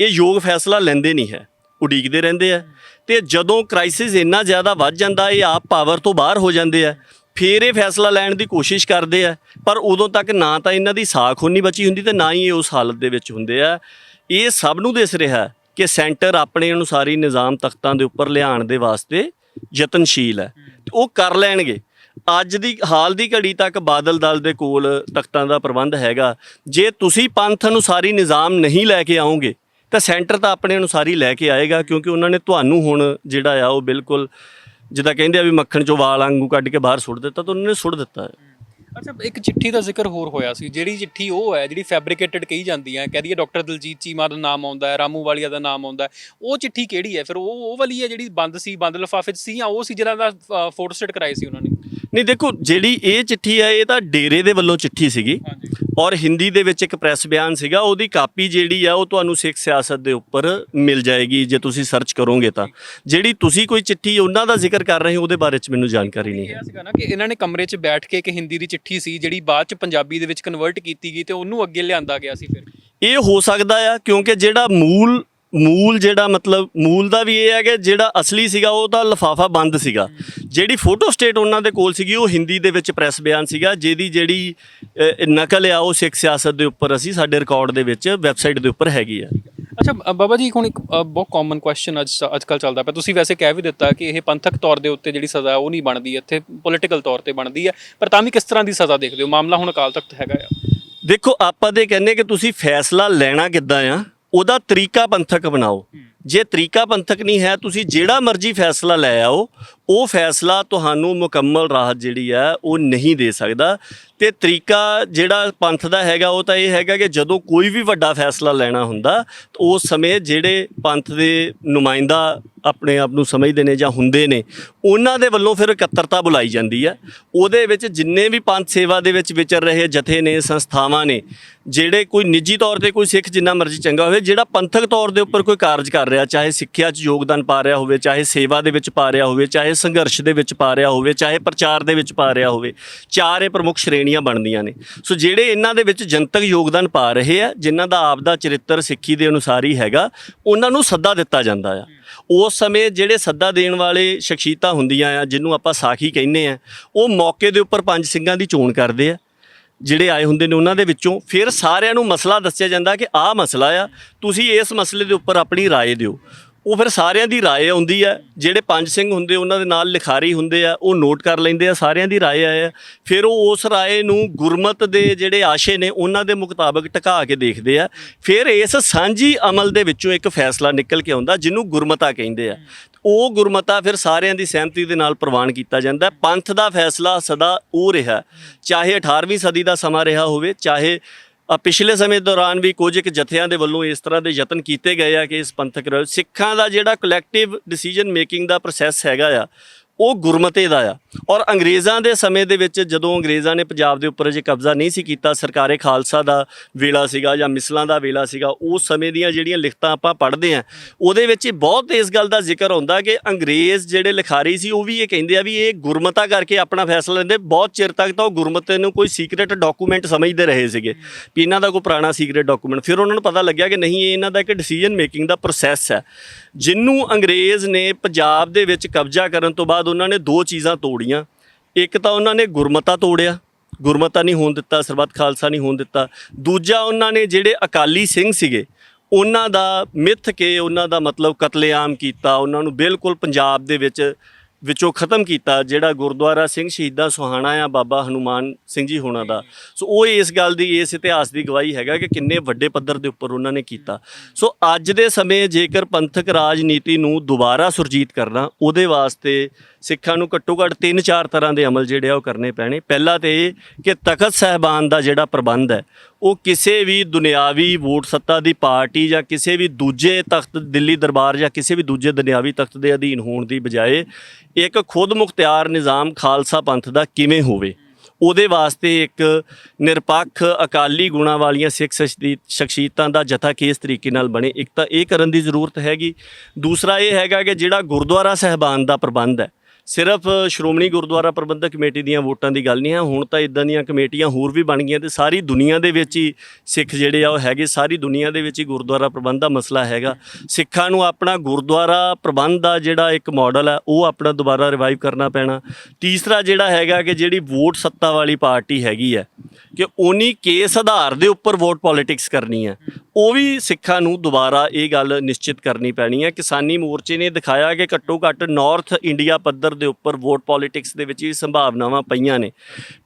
S2: ਇਹ ਯੋਗ ਫੈਸਲਾ ਲੈਂਦੇ ਨਹੀਂ ਹੈ। ਉਡੀਕਦੇ ਰਹਿੰਦੇ ਆ। ਤੇ ਜਦੋਂ ਕ੍ਰਾਈਸਿਸ ਇੰਨਾ ਜ਼ਿਆਦਾ ਵੱਧ ਜਾਂਦਾ, ਇਹ ਆਪ ਪਾਵਰ ਤੋਂ ਬਾਹਰ ਹੋ ਜਾਂਦੇ ਆ। ਫੇਰ ਇਹ ਫੈਸਲਾ ਲੈਣ ਦੀ ਕੋਸ਼ਿਸ਼ ਕਰਦੇ ਆ। ਪਰ ਉਦੋਂ ਤੱਕ ਨਾ ਤਾਂ ਇਹਨਾਂ ਦੀ ਸਾਖ ਉਨੀ ਬਚੀ ਹੁੰਦੀ ਤੇ ਨਾ ਹੀ ਇਹ ਉਸ ਹਾਲਤ ਦੇ ਵਿੱਚ ਹੁੰਦੇ ਆ। ਇਹ ਸਭ ਨੂੰ ਦਿਸ ਰਿਹਾ ਕਿ ਸੈਂਟਰ ਆਪਣੇ ਅਨੁਸਾਰੀ ਨਿਜ਼ਾਮ ਤਖਤਾਂ ਦੇ ਉੱਪਰ ਲਿਆਉਣ ਦੇ ਵਾਸਤੇ ਯਤਨਸ਼ੀਲ ਹੈ ਤੇ ਉਹ ਕਰ ਲੈਣਗੇ। ਅੱਜ ਦੀ, ਹਾਲ ਦੀ ਘੜੀ ਤੱਕ ਬਾਦਲ ਦਲ ਦੇ ਕੋਲ ਤਖਤਾਂ ਦਾ ਪ੍ਰਬੰਧ ਹੈਗਾ। ਜੇ ਤੁਸੀਂ ਪੰਥ ਅਨੁਸਾਰੀ ਨਿਜ਼ਾਮ ਨਹੀਂ ਲੈ ਕੇ ਆਓਗੇ ਤਾਂ ਸੈਂਟਰ ਤਾਂ ਆਪਣੇ ਅਨੁਸਾਰੀ ਲੈ ਕੇ ਆਏਗਾ, ਕਿਉਂਕਿ ਉਹਨਾਂ ਨੇ ਤੁਹਾਨੂੰ ਹੁਣ ਜਿਹੜਾ ਆ ਉਹ ਬਿਲਕੁਲ ਜਿੱਦਾਂ ਕਹਿੰਦੇ ਆ ਵੀ ਮੱਖਣ ਚੋਂ ਵਾਲ ਵਾਂਗੂ ਕੱਢ ਕੇ ਬਾਹਰ ਸੁੱਟ ਦਿੱਤਾ ਤਾਂ ਉਹਨਾਂ ਨੇ ਸੁੱਟ ਦਿੱਤਾ ਹੈ।
S1: ਅੱਛਾ, ਇੱਕ ਚਿੱਠੀ ਦਾ ਜ਼ਿਕਰ ਹੋਰ ਹੋਇਆ ਸੀ, ਜਿਹੜੀ ਚਿੱਠੀ ਉਹ ਹੈ, ਜਿਹੜੀ ਫੈਬਰੀਕੇਟਡ ਕਹੀ ਜਾਂਦੀ ਹੈ, ਕਹਿ ਦਈਏ ਡਾਕਟਰ ਦਲਜੀਤ ਚੀਮਾ ਦਾ ਨਾਮ ਆਉਂਦਾ ਹੈ, ਰਾਮੂ ਵਾਲੀਆ ਦਾ ਨਾਮ ਆਉਂਦਾ ਹੈ, ਉਹ ਚਿੱਠੀ ਕਿਹੜੀ ਹੈ? ਫਿਰ ਉਹ ਉਹ ਵਾਲੀ ਹੈ ਜਿਹੜੀ ਬੰਦ ਸੀ, ਬੰਦ ਲਿਫਾਫੇ 'ਚ ਸੀ ਜਾਂ ਉਹ ਸੀ ਜਿਹਨਾਂ ਦਾ ਫੋਟੋ ਸਟੇਟ ਕਰਾਏ ਸੀ ਉਹਨਾਂ ਨੇ?
S2: ਨਹੀਂ ਦੇਖੋ ਜਿਹੜੀ ਇਹ ਚਿੱਠੀ ਹੈ ਇਹ ਤਾਂ ਡੇਰੇ ਦੇ ਵੱਲੋਂ ਚਿੱਠੀ ਸੀਗੀ। ਔਰ ਹਿੰਦੀ ਦੇ ਵਿੱਚ ਇੱਕ ਪ੍ਰੈਸ ਬਿਆਨ ਸੀਗਾ ਉਹਦੀ ਕਾਪੀ ਜਿਹੜੀ ਆ ਉਹ ਤੁਹਾਨੂੰ ਸਿੱਖ ਸਿਆਸਤ ਦੇ ਉੱਪਰ ਮਿਲ ਜਾਏਗੀ ਜੇ ਤੁਸੀਂ ਸਰਚ ਕਰੋਗੇ ਤਾਂ। ਜਿਹੜੀ ਤੁਸੀਂ ਕੋਈ ਚਿੱਠੀ ਉਹਨਾਂ ਦਾ ਜ਼ਿਕਰ ਕਰ ਰਹੇ ਹੋ ਉਹਦੇ ਬਾਰੇ ਚ ਮੈਨੂੰ ਜਾਣਕਾਰੀ ਨਹੀਂ ਹੈ।
S1: ਇਹ ਸੀਗਾ ਨਾ ਕਿ ਇਹਨਾਂ ਨੇ ਕਮਰੇ 'ਚ ਬੈਠ ਕੇ ਇੱਕ ਹਿੰਦੀ ਦੀ ਚਿੱਠੀ ਸੀ ਜਿਹੜੀ ਬਾਅਦ 'ਚ ਪੰਜਾਬੀ ਦੇ ਵਿੱਚ ਕਨਵਰਟ ਕੀਤੀ ਗਈ ਤੇ ਉਹਨੂੰ ਅੱਗੇ ਲਿਆਂਦਾ ਗਿਆ ਸੀ ਫਿਰ।
S2: ਇਹ ਹੋ ਸਕਦਾ ਆ ਕਿਉਂਕਿ ਜਿਹੜਾ ਮੂਲ ਮੂਲ ਜਿਹੜਾ ਮਤਲਬ ਮੂਲ ਦਾ ਵੀ ਇਹ ਹੈ ਕਿ ਜਿਹੜਾ ਅਸਲੀ ਸੀਗਾ ਉਹ ਤਾਂ ਲਫਾਫਾ ਬੰਦ ਸੀਗਾ। ਜਿਹੜੀ ਫੋਟੋ ਸਟੇਟ ਉਹਨਾਂ ਦੇ ਕੋਲ ਸੀਗੀ ਉਹ ਹਿੰਦੀ ਦੇ ਵਿੱਚ ਪ੍ਰੈਸ ਬਿਆਨ ਸੀਗਾ ਜਿਹਦੀ ਜਿਹੜੀ ਅ, ਨਕਲ ਆ ਉਹ ਸਿੱਖ ਸਿਆਸਤ ਦੇ ਉੱਪਰ ਅਸੀਂ ਸਾਡੇ ਰਿਕਾਰਡ ਦੇ ਵਿੱਚ ਵੈਬਸਾਈਟ ਦੇ ਉੱਪਰ ਹੈਗੀ ਆ।
S1: ਅੱਛਾ ਅ, ਬਾਬਾ ਜੀ ਹੁਣ ਇੱਕ ਅ, ਬਹੁਤ ਕਾਮਨ ਕੁਐਸਚਨ ਅੱਜ ਅੱਜ ਕੱਲ ਚੱਲਦਾ ਪਿਆ। ਤੁਸੀਂ ਵੈਸੇ ਕਹਿ ਵੀ ਦਿੱਤਾ ਕਿ ਇਹ ਪੰਥਕ ਤੌਰ ਦੇ ਉੱਤੇ ਜਿਹੜੀ ਸਜ਼ਾ ਹੈ ਉਹ ਨਹੀਂ ਬਣਦੀ ਇੱਥੇ ਪੋਲੀਟੀਕਲ ਤੌਰ ਤੇ ਬਣਦੀ ਹੈ ਪਰ ਤਾਂ ਵੀ ਕਿਸ ਤਰ੍ਹਾਂ ਦੀ ਸਜ਼ਾ ਦੇਖਦੇ ਹੋ? ਮਾਮਲਾ ਹੁਣ ਅਕਾਲ ਤਖਤ ਹੈਗਾ ਆ।
S2: ਦੇਖੋ ਆਪਾਂ ਦੇ ਕਹਿੰਦੇ ਕਿ ਤੁਸੀਂ ਫੈਸਲਾ ਲੈਣਾ ਕਿੱਦਾਂ ਆ ਉਹਦਾ ਤਰੀਕਾ ਪੰਥਕ ਬਣਾਓ। ਜੇ ਤਰੀਕਾ ਪੰਥਕ ਨਹੀਂ ਹੈ ਤੁਸੀਂ ਜਿਹੜਾ ਮਰਜ਼ੀ ਫੈਸਲਾ ਲੈ ਆਓ ਉਹ ਫੈਸਲਾ ਤੁਹਾਨੂੰ ਮੁਕੰਮਲ ਰਾਹਤ ਜਿਹੜੀ ਆ, ਉਹ ਨਹੀਂ ਦੇ ਸਕਦਾ। ਤੇ ਤਰੀਕਾ ਜਿਹੜਾ ਪੰਥ ਦਾ ਹੈਗਾ, ਉਹ ਤਾਂ ਇਹ ਹੈਗਾ ਕਿ ਜਦੋਂ ਕੋਈ ਵੀ ਵੱਡਾ ਫੈਸਲਾ ਲੈਣਾ ਹੁੰਦਾ, ਤਾਂ ਉਸ ਸਮੇਂ ਜਿਹੜੇ ਪੰਥ ਦੇ ਨੁਮਾਇੰਦਾ ਆਪਣੇ ਆਪ ਨੂੰ ਸਮਝਦੇ ਨੇ ਜਾਂ ਹੁੰਦੇ ਨੇ, ਉਹਨਾਂ ਦੇ ਵੱਲੋਂ ਫਿਰ ਇਕੱਤਰਤਾ ਬੁਲਾਈ ਜਾਂਦੀ ਹੈ ਉਹਦੇ ਵਿੱਚ ਜਿੰਨੇ ਵੀ ਪੰਥ ਸੇਵਾ ਦੇ ਵਿੱਚ ਵਿਚਰ ਰਹੇ ਜਥੇ ਨੇ, ਸੰਸਥਾਵਾਂ ਨੇ, ਜਿਹੜੇ ਕੋਈ ਨਿੱਜੀ ਤੌਰ ਤੇ ਕੋਈ ਸਿੱਖ ਜਿੰਨਾ ਮਰਜ਼ੀ ਚੰਗਾ ਹੋਵੇ, ਜਿਹੜਾ ਪੰਥਕ ਤੌਰ ਦੇ ਉੱਪਰ ਕੋਈ ਕਾਰਜ ਕਰ ਰਿਹਾ, ਚਾਹੇ ਸਿੱਖਿਆ 'ਚ ਯੋਗਦਾਨ ਪਾ ਰਿਹਾ ਹੋਵੇ, ਚਾਹੇ ਸੇਵਾ ਦੇ ਵਿੱਚ ਪਾ ਰਿਹਾ ਹੋਵੇ, ਚਾਹੇ ਸੰਘਰਸ਼ ਦੇ ਵਿੱਚ ਪਾ ਰਿਹਾ ਹੋਵੇ ਚਾਹੇ ਪ੍ਰਚਾਰ ਦੇ ਵਿੱਚ ਪਾ ਰਿਹਾ ਹੋਵੇ ਚਾਰ ਇਹ ਪ੍ਰਮੁੱਖ ਸ਼੍ਰੇਣੀਆਂ ਬਣਦੀਆਂ ਨੇ ਸੋ ਜਿਹੜੇ ਇਹਨਾਂ ਦੇ ਵਿੱਚ ਜਨਤਕ ਯੋਗਦਾਨ ਪਾ ਰਹੇ ਆ ਜਿਨ੍ਹਾਂ ਦਾ ਆਪ ਦਾ ਚਰਿੱਤਰ ਸਿੱਖੀ ਦੇ ਅਨੁਸਾਰ ਹੀ ਹੈਗਾ ਉਹਨਾਂ ਨੂੰ ਸੱਦਾ ਦਿੱਤਾ ਜਾਂਦਾ ਆ ਉਸ ਸਮੇਂ ਜਿਹੜੇ ਸੱਦਾ ਦੇਣ ਵਾਲੇ ਸ਼ਖਸੀਅਤਾਂ ਹੁੰਦੀਆਂ ਆ ਜਿਹਨੂੰ ਆਪਾਂ ਸਾਖੀ ਕਹਿੰਦੇ ਆ ਉਹ ਮੌਕੇ ਦੇ ਉੱਪਰ ਪੰਜ ਸਿੰਘਾਂ ਦੀ ਚੋਣ ਕਰਦੇ ਆ ਜਿਹੜੇ ਆਏ ਹੁੰਦੇ ਨੇ ਉਹਨਾਂ ਦੇ ਵਿੱਚੋਂ ਫਿਰ ਸਾਰਿਆਂ ਨੂੰ ਮਸਲਾ ਦੱਸਿਆ ਜਾਂਦਾ ਕਿ ਆਹ ਮਸਲਾ ਆ ਤੁਸੀਂ ਇਸ ਮਸਲੇ ਦੇ ਉੱਪਰ ਆਪਣੀ رائے ਦਿਓ ਉਹ ਫਿਰ ਸਾਰਿਆਂ ਦੀ رائے ਆਉਂਦੀ ਹੈ ਜਿਹੜੇ ਪੰਜ ਸਿੰਘ ਹੁੰਦੇ ਉਹਨਾਂ ਦੇ ਨਾਲ ਲਿਖਾਰੀ ਹੁੰਦੇ ਆ ਉਹ ਨੋਟ ਕਰ ਲੈਂਦੇ ਆ ਸਾਰਿਆਂ ਦੀ رائے ਆਏ ਆ ਫਿਰ ਉਹ ਉਸ رائے ਨੂੰ ਗੁਰਮਤ ਦੇ ਜਿਹੜੇ ਆਸ਼ੇ ਨੇ ਉਹਨਾਂ ਦੇ ਮੁਤਾਬਕ ਟਿਕਾ ਕੇ ਦੇਖਦੇ ਆ ਫਿਰ ਇਸ ਸਾਂਝੀ ਅਮਲ ਦੇ ਵਿੱਚੋਂ ਇੱਕ ਫੈਸਲਾ ਨਿਕਲ ਕੇ ਆਉਂਦਾ ਜਿਹਨੂੰ ਗੁਰਮਤਾ ਕਹਿੰਦੇ ਆ ਉਹ ਗੁਰਮਤਾ ਫਿਰ ਸਾਰਿਆਂ ਦੀ ਸਹਿਮਤੀ ਦੇ ਨਾਲ ਪ੍ਰਵਾਨ ਕੀਤਾ ਜਾਂਦਾ ਹੈ। ਪੰਥ ਦਾ ਫੈਸਲਾ ਸਦਾ ਉਹ ਰਿਹਾ ਚਾਹੇ 18ਵੀਂ ਸਦੀ ਦਾ ਸਮਾਂ ਰਿਹਾ ਹੋਵੇ ਚਾਹੇ ਅ, ਪਿਛਲੇ ਸਮੇਂ ਦੌਰਾਨ ਵੀ ਕੁਝ ਇੱਕ ਜਥਿਆਂ ਦੇ ਵੱਲੋਂ ਇਸ ਤਰ੍ਹਾਂ ਦੇ ਯਤਨ ਕੀਤੇ ਗਏ ਆ ਕਿ ਇਸ ਪੰਥਕ ਸਿੱਖਾਂ ਦਾ ਜਿਹੜਾ ਕਲੈਕਟਿਵ ਡਿਸੀਜਨ ਮੇਕਿੰਗ ਦਾ ਪ੍ਰੋਸੈਸ ਹੈਗਾ ਆ, ਉਹ ਗੁਰਮਤੇ ਦਾ ਆ। ਔਰ ਅੰਗਰੇਜ਼ਾਂ ਦੇ ਸਮੇਂ ਦੇ ਵਿੱਚ ਜਦੋਂ ਅੰਗਰੇਜ਼ਾਂ ਨੇ ਪੰਜਾਬ ਦੇ ਉੱਪਰ ਜੇ ਕਬਜ਼ਾ ਨਹੀਂ ਸੀ ਕੀਤਾ, ਸਰਕਾਰੇ ਖਾਲਸਾ ਦਾ ਵੇਲਾ ਸੀਗਾ ਜਾਂ ਮਿਸਲਾਂ ਦਾ ਵੇਲਾ ਸੀਗਾ, ਉਸ ਸਮੇਂ ਦੀਆਂ ਜਿਹੜੀਆਂ ਲਿਖਤਾਂ ਆਪਾਂ ਪੜ੍ਹਦੇ ਆ ਉਹਦੇ ਵਿੱਚ ਇਹ ਬਹੁਤ ਇਸ ਗੱਲ ਦਾ ਜ਼ਿਕਰ ਹੁੰਦਾ ਕਿ ਅੰਗਰੇਜ਼ ਜਿਹੜੇ ਲਿਖਾਰੀ ਸੀ, ਉਹ ਵੀ ਇਹ ਕਹਿੰਦੇ ਆ ਵੀ ਇਹ ਗੁਰਮਤਾ ਕਰਕੇ ਆਪਣਾ ਫੈਸਲਾ ਲੈਂਦੇ, ਬਹੁਤ ਚਿਰ ਤੱਕ ਤਾਂ ਉਹ ਗੁਰਮਤੇ ਨੂੰ ਕੋਈ ਸੀਕ੍ਰੀਟ ਡਾਕੂਮੈਂਟ ਸਮਝਦੇ ਰਹੇ ਸੀਗੇ ਵੀ ਇਹਨਾਂ ਦਾ ਕੋਈ ਪੁਰਾਣਾ ਸੀਕ੍ਰੀਟ ਡਾਕੂਮੈਂਟ ਫਿਰ ਉਹਨਾਂ ਨੂੰ ਪਤਾ ਲੱਗਿਆ ਕਿ ਨਹੀਂ, ਇਹ ਇਹਨਾਂ ਦਾ ਇੱਕ ਡਿਸੀਜਨ ਮੇਕਿੰਗ ਦਾ ਪ੍ਰੋਸੈਸ ਹੈ। ਜਿਹਨੂੰ ਅੰਗਰੇਜ਼ ਨੇ ਪੰਜਾਬ ਦੇ ਵਿੱਚ ਕਬਜ਼ਾ ਕਰਨ ਤੋਂ ਬਾਅਦ ਉਹਨਾਂ ਨੇ ਦੋ ਚੀਜ਼ਾਂ ਤੋੜ ਤੋੜੀਆਂ ਇੱਕ ਤਾਂ ਉਹਨਾਂ ਨੇ ਗੁਰਮਤਾ ਤੋੜਿਆ। ਗੁਰਮਤਾ ਨਹੀਂ ਹੋਣ ਦਿੱਤਾ, ਸਰਬੱਤ ਖਾਲਸਾ ਨਹੀਂ ਹੋਣ ਦਿੱਤਾ। ਦੂਜਾ ਉਹਨਾਂ ਨੇ ਜਿਹੜੇ ਅਕਾਲੀ ਸਿੰਘ ਸੀਗੇ, ਉਹਨਾਂ ਦਾ ਮਿੱਥ ਕੇ ਉਹਨਾਂ ਦਾ ਮਤਲਬ ਕਤਲੇਆਮ ਕੀਤਾ। ਉਹਨਾਂ ਨੂੰ ਬਿਲਕੁਲ ਪੰਜਾਬ ਦੇ ਵਿੱਚ ਵਿੱਚੋਂ ਖਤਮ ਕੀਤਾ ਜਿਹੜਾ ਗੁਰਦੁਆਰਾ ਸਿੰਘ ਸ਼ਹੀਦਾਂ ਸੁਹਾਣਾ ਆ ਬਾਬਾ ਹਨੂਮਾਨ ਸਿੰਘ ਜੀ ਹੋਣਾ ਦਾ। ਸੋ ਉਹ ਇਸ ਗੱਲ ਦੀ ਇਸ ਇਤਿਹਾਸ ਦੀ ਗਵਾਹੀ ਹੈਗਾ ਕਿ ਕਿੰਨੇ ਵੱਡੇ ਪੱਧਰ ਦੇ ਉੱਪਰ ਉਹਨਾਂ ਨੇ ਕੀਤਾ। ਸੋ ਅੱਜ ਦੇ ਸਮੇਂ ਜੇਕਰ ਪੰਥਕ ਰਾਜਨੀਤੀ ਨੂੰ ਦੁਬਾਰਾ ਸੁਰਜੀਤ ਕਰਨਾ ਉਹਦੇ ਵਾਸਤੇ ਸਿੱਖਾਂ ਨੂੰ ਘੱਟੋ ਘੱਟ ਤਿੰਨ ਚਾਰ ਤਰ੍ਹਾਂ ਦੇ ਅਮਲ ਜਿਹੜੇ ਆ ਉਹ ਕਰਨੇ ਪੈਣੇ। ਪਹਿਲਾ ਤੇ ਇਹ ਕਿ ਤਖਤ ਸਹਿਬਾਨ ਦਾ ਜਿਹੜਾ ਪ੍ਰਬੰਧ ਹੈ ਉਹ ਕਿਸੇ ਵੀ ਦੁਨਿਆਵੀ ਵੋਟ ਸੱਤਾ ਦੀ ਪਾਰਟੀ ਜਾਂ ਕਿਸੇ ਵੀ ਦੂਜੇ ਤਖਤ ਦਿੱਲੀ ਦਰਬਾਰ ਜਾਂ ਕਿਸੇ ਵੀ ਦੂਜੇ ਦੁਨਿਆਵੀ ਤਖਤ ਦੇ ਅਧੀਨ ਹੋਣ ਦੀ ਬਜਾਏ ਇੱਕ ਖੁਦ ਮੁਖਤਿਆਰ ਨਿਜ਼ਾਮ ਖਾਲਸਾ ਪੰਥ ਦਾ ਕਿਵੇਂ ਹੋਵੇ? ਉਹਦੇ ਵਾਸਤੇ ਇੱਕ ਨਿਰਪੱਖ ਅਕਾਲੀ ਗੁਣਾ ਵਾਲੀਆਂ ਸਿੱਖ ਸ਼ਖਸੀ- ਸ਼ਖਸੀਅਤਾਂ ਦਾ ਜਥਾ ਕਿਸ ਤਰੀਕੇ ਨਾਲ ਬਣੇ? ਇੱਕ ਤਾਂ ਇਹ ਕਰਨ ਦੀ ਜ਼ਰੂਰਤ ਹੈਗੀ। ਦੂਸਰਾ ਇਹ ਹੈਗਾ ਕਿ ਜਿਹੜਾ ਗੁਰਦੁਆਰਾ ਸਹਿਬਾਨ ਦਾ ਪ੍ਰਬੰਧ ਹੈ ਸਿਰਫ ਸ਼੍ਰੋਮਣੀ ਗੁਰਦੁਆਰਾ ਪ੍ਰਬੰਧਕ ਕਮੇਟੀ ਦੀਆਂ ਵੋਟਾਂ ਦੀ ਗੱਲ ਨਹੀਂ ਹੈ, ਹੁਣ ਤਾਂ ਇਦਾਂ ਦੀਆਂ ਕਮੇਟੀਆਂ ਹੋਰ ਵੀ ਬਣ ਗਈਆਂ ਤੇ ਸਾਰੀ ਦੁਨੀਆ ਦੇ ਵਿੱਚ ਹੀ ਸਿੱਖ ਜਿਹੜੇ ਆ ਉਹ ਹੈਗੇ, ਸਾਰੀ ਦੁਨੀਆ ਦੇ ਵਿੱਚ ਹੀ ਗੁਰਦੁਆਰਾ ਪ੍ਰਬੰਧ ਦਾ ਮਸਲਾ ਹੈਗਾ। ਸਿੱਖਾਂ ਨੂੰ ਆਪਣਾ ਗੁਰਦੁਆਰਾ ਪ੍ਰਬੰਧ ਦਾ ਜਿਹੜਾ ਇੱਕ ਮਾਡਲ ਹੈ, ਉਹ ਆਪਣਾ ਦੁਬਾਰਾ ਰਿਵਾਈਵ ਕਰਨਾ ਪੈਣਾ। ਤੀਸਰਾ ਜਿਹੜਾ ਹੈਗਾ ਕਿ ਜਿਹੜੀ ਵੋਟ ਸੱਤਾ ਵਾਲੀ ਪਾਰਟੀ ਹੈਗੀ ਹੈ ਕਿ ਉਨੀ ਕੇਸ ਆਧਾਰ ਦੇ ਉੱਪਰ ਵੋਟ ਪੋਲਿਟਿਕਸ ਕਰਨੀ ਹੈ। ਉਹ ਵੀ ਸਿੱਖਾਂ ਨੂੰ ਦੁਬਾਰਾ ਇਹ ਗੱਲ ਨਿਸ਼ਚਿਤ ਕਰਨੀ ਪੈਣੀ ਹੈ। ਕਿਸਾਨੀ ਮੋਰਚੇ ਨੇ ਦਿਖਾਇਆ ਕਿ ਘੱਟੋ ਘੱਟ ਨਾਰਥ ਇੰਡੀਆ ਪੱਧਰ ਦੇ ਉੱਪਰ ਵੋਟ ਪੋਲਿਟਿਕਸ ਦੇ ਵਿੱਚ ਵੀ ਸੰਭਾਵਨਾਵਾਂ ਪਈਆਂ ਨੇ।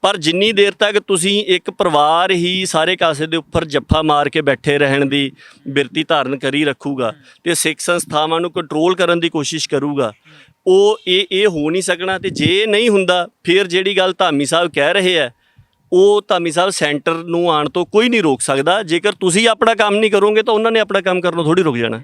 S2: ਪਰ ਜਿੰਨੀ ਦੇਰ ਤੱਕ ਤੁਸੀਂ ਇੱਕ ਪਰਿਵਾਰ ਹੀ ਸਾਰੇ ਕਾਸੇ ਦੇ ਉੱਪਰ ਜੱਫਾ ਮਾਰ ਕੇ ਬੈਠੇ ਰਹਿਣ ਦੀ ਬਿਰਤੀ ਧਾਰਨ ਕਰੀ ਰੱਖੂਗਾ ਤੇ ਸਿੱਖ ਸੰਸਥਾਵਾਂ ਨੂੰ ਕੰਟਰੋਲ ਕਰਨ ਦੀ ਕੋਸ਼ਿਸ਼ ਕਰੂਗਾ, ਉਹ ਇਹ ਇਹ ਹੋ ਨਹੀਂ ਸਕਣਾ ਤੇ ਜੇ ਨਹੀਂ ਹੁੰਦਾ, ਫਿਰ ਜਿਹੜੀ ਗੱਲ ਧਾਮੀ ਸਾਹਿਬ ਕਹਿ ਰਹੇ ਆ, ਉਹ ਧਾਮੀ ਸਾਹਿਬ ਸੈਂਟਰ ਨੂੰ ਆਉਣ ਤੋਂ ਕੋਈ ਨਹੀਂ ਰੋਕ ਸਕਦਾ। ਜੇਕਰ ਤੁਸੀਂ ਆਪਣਾ ਕੰਮ ਨਹੀਂ ਕਰੋਗੇ ਤਾਂ ਉਹਨਾਂ ਨੇ ਆਪਣਾ ਕੰਮ ਕਰਨੋਂ ਥੋੜੀ ਰੁਕ ਜਾਣਾ।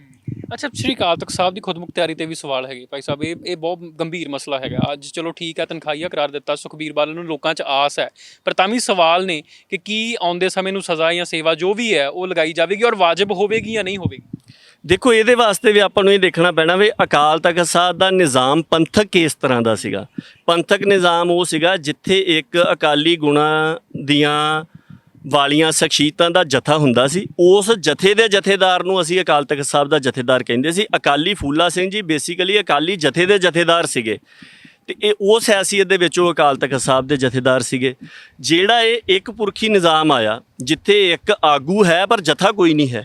S1: ਅੱਛਾ ਸ਼੍ਰੀ ਅਕਾਲ, ਤਖਤ ਸਾਹਿਬ ਦੀ ਖੁਦਮੁਖਤਿਆਰੀ ਤੇ ਵੀ ਸਵਾਲ ਹੈਗੇ ਭਾਈ ਸਾਹਿਬ, ਇਹ ਇਹ ਬਹੁਤ ਗੰਭੀਰ ਮਸਲਾ ਹੈਗਾ। ਅੱਜ ਚਲੋ ਠੀਕ ਹੈ, ਤਨਖਾਹੀਆ ਕਰਾਰ ਦਿੱਤਾ, ਸੁਖਬੀਰ ਬਾਦਲ ਨੂੰ ਲੋਕਾਂ 'ਚ ਆਸ ਹੈ। ਪਰ ਤਾਂ ਵੀ ਸਵਾਲ ਨੇ ਕਿ ਕੀ ਆਉਂਦੇ ਸਮੇਂ ਨੂੰ ਸਜ਼ਾ ਜਾਂ ਸੇਵਾ ਜੋ ਵੀ ਹੈ, ਉਹ ਲਗਾਈ ਜਾਵੇਗੀ ਔਰ ਵਾਜਬ ਹੋਵੇਗੀ ਜਾਂ ਨਹੀਂ ਹੋਵੇਗੀ?
S2: ਦੇਖੋ, ਇਹਦੇ ਵਾਸਤੇ ਵੀ ਆਪਾਂ ਨੂੰ ਇਹ ਦੇਖਣਾ ਪੈਣਾ ਵੀ ਅਕਾਲ ਤਖਤ ਸਾਹਿਬ ਦਾ ਨਿਜ਼ਾਮ ਪੰਥਕ ਇਸ ਤਰ੍ਹਾਂ ਦਾ ਸੀਗਾ। ਪੰਥਕ ਨਿਜ਼ਾਮ ਉਹ ਸੀਗਾ ਜਿੱਥੇ ਇੱਕ ਅਕਾਲੀ ਗੁਣਾ ਦੀਆਂ ਵਾਲੀਆਂ ਸ਼ਖਸੀਅਤਾਂ ਦਾ ਜਥਾ ਹੁੰਦਾ ਸੀ, ਉਸ ਜਥੇ ਦੇ ਜਥੇਦਾਰ ਨੂੰ ਅਸੀਂ ਅਕਾਲ ਤਖਤ ਸਾਹਿਬ ਦਾ ਜਥੇਦਾਰ ਕਹਿੰਦੇ ਸੀ। ਅਕਾਲੀ ਫੂਲਾ ਸਿੰਘ ਜੀ ਬੇਸਿਕਲੀ ਅਕਾਲੀ ਜਥੇ ਦੇ ਜਥੇਦਾਰ ਸੀਗੇ। ਤੇ ਇਹ ਉਸ ਹੈਸੀਅਤ ਦੇ ਵਿੱਚ ਉਹ ਅਕਾਲ ਤਖਤ ਸਾਹਿਬ ਦੇ ਜਥੇਦਾਰ ਸੀਗੇ। ਜਿਹੜਾ ਇਹ ਇੱਕ ਪੁਰਖੀ ਨਿਜ਼ਾਮ ਆਇਆ, ਜਿੱਥੇ ਇੱਕ ਆਗੂ ਹੈ, ਪਰ ਜਥਾ ਕੋਈ ਨਹੀਂ ਹੈ।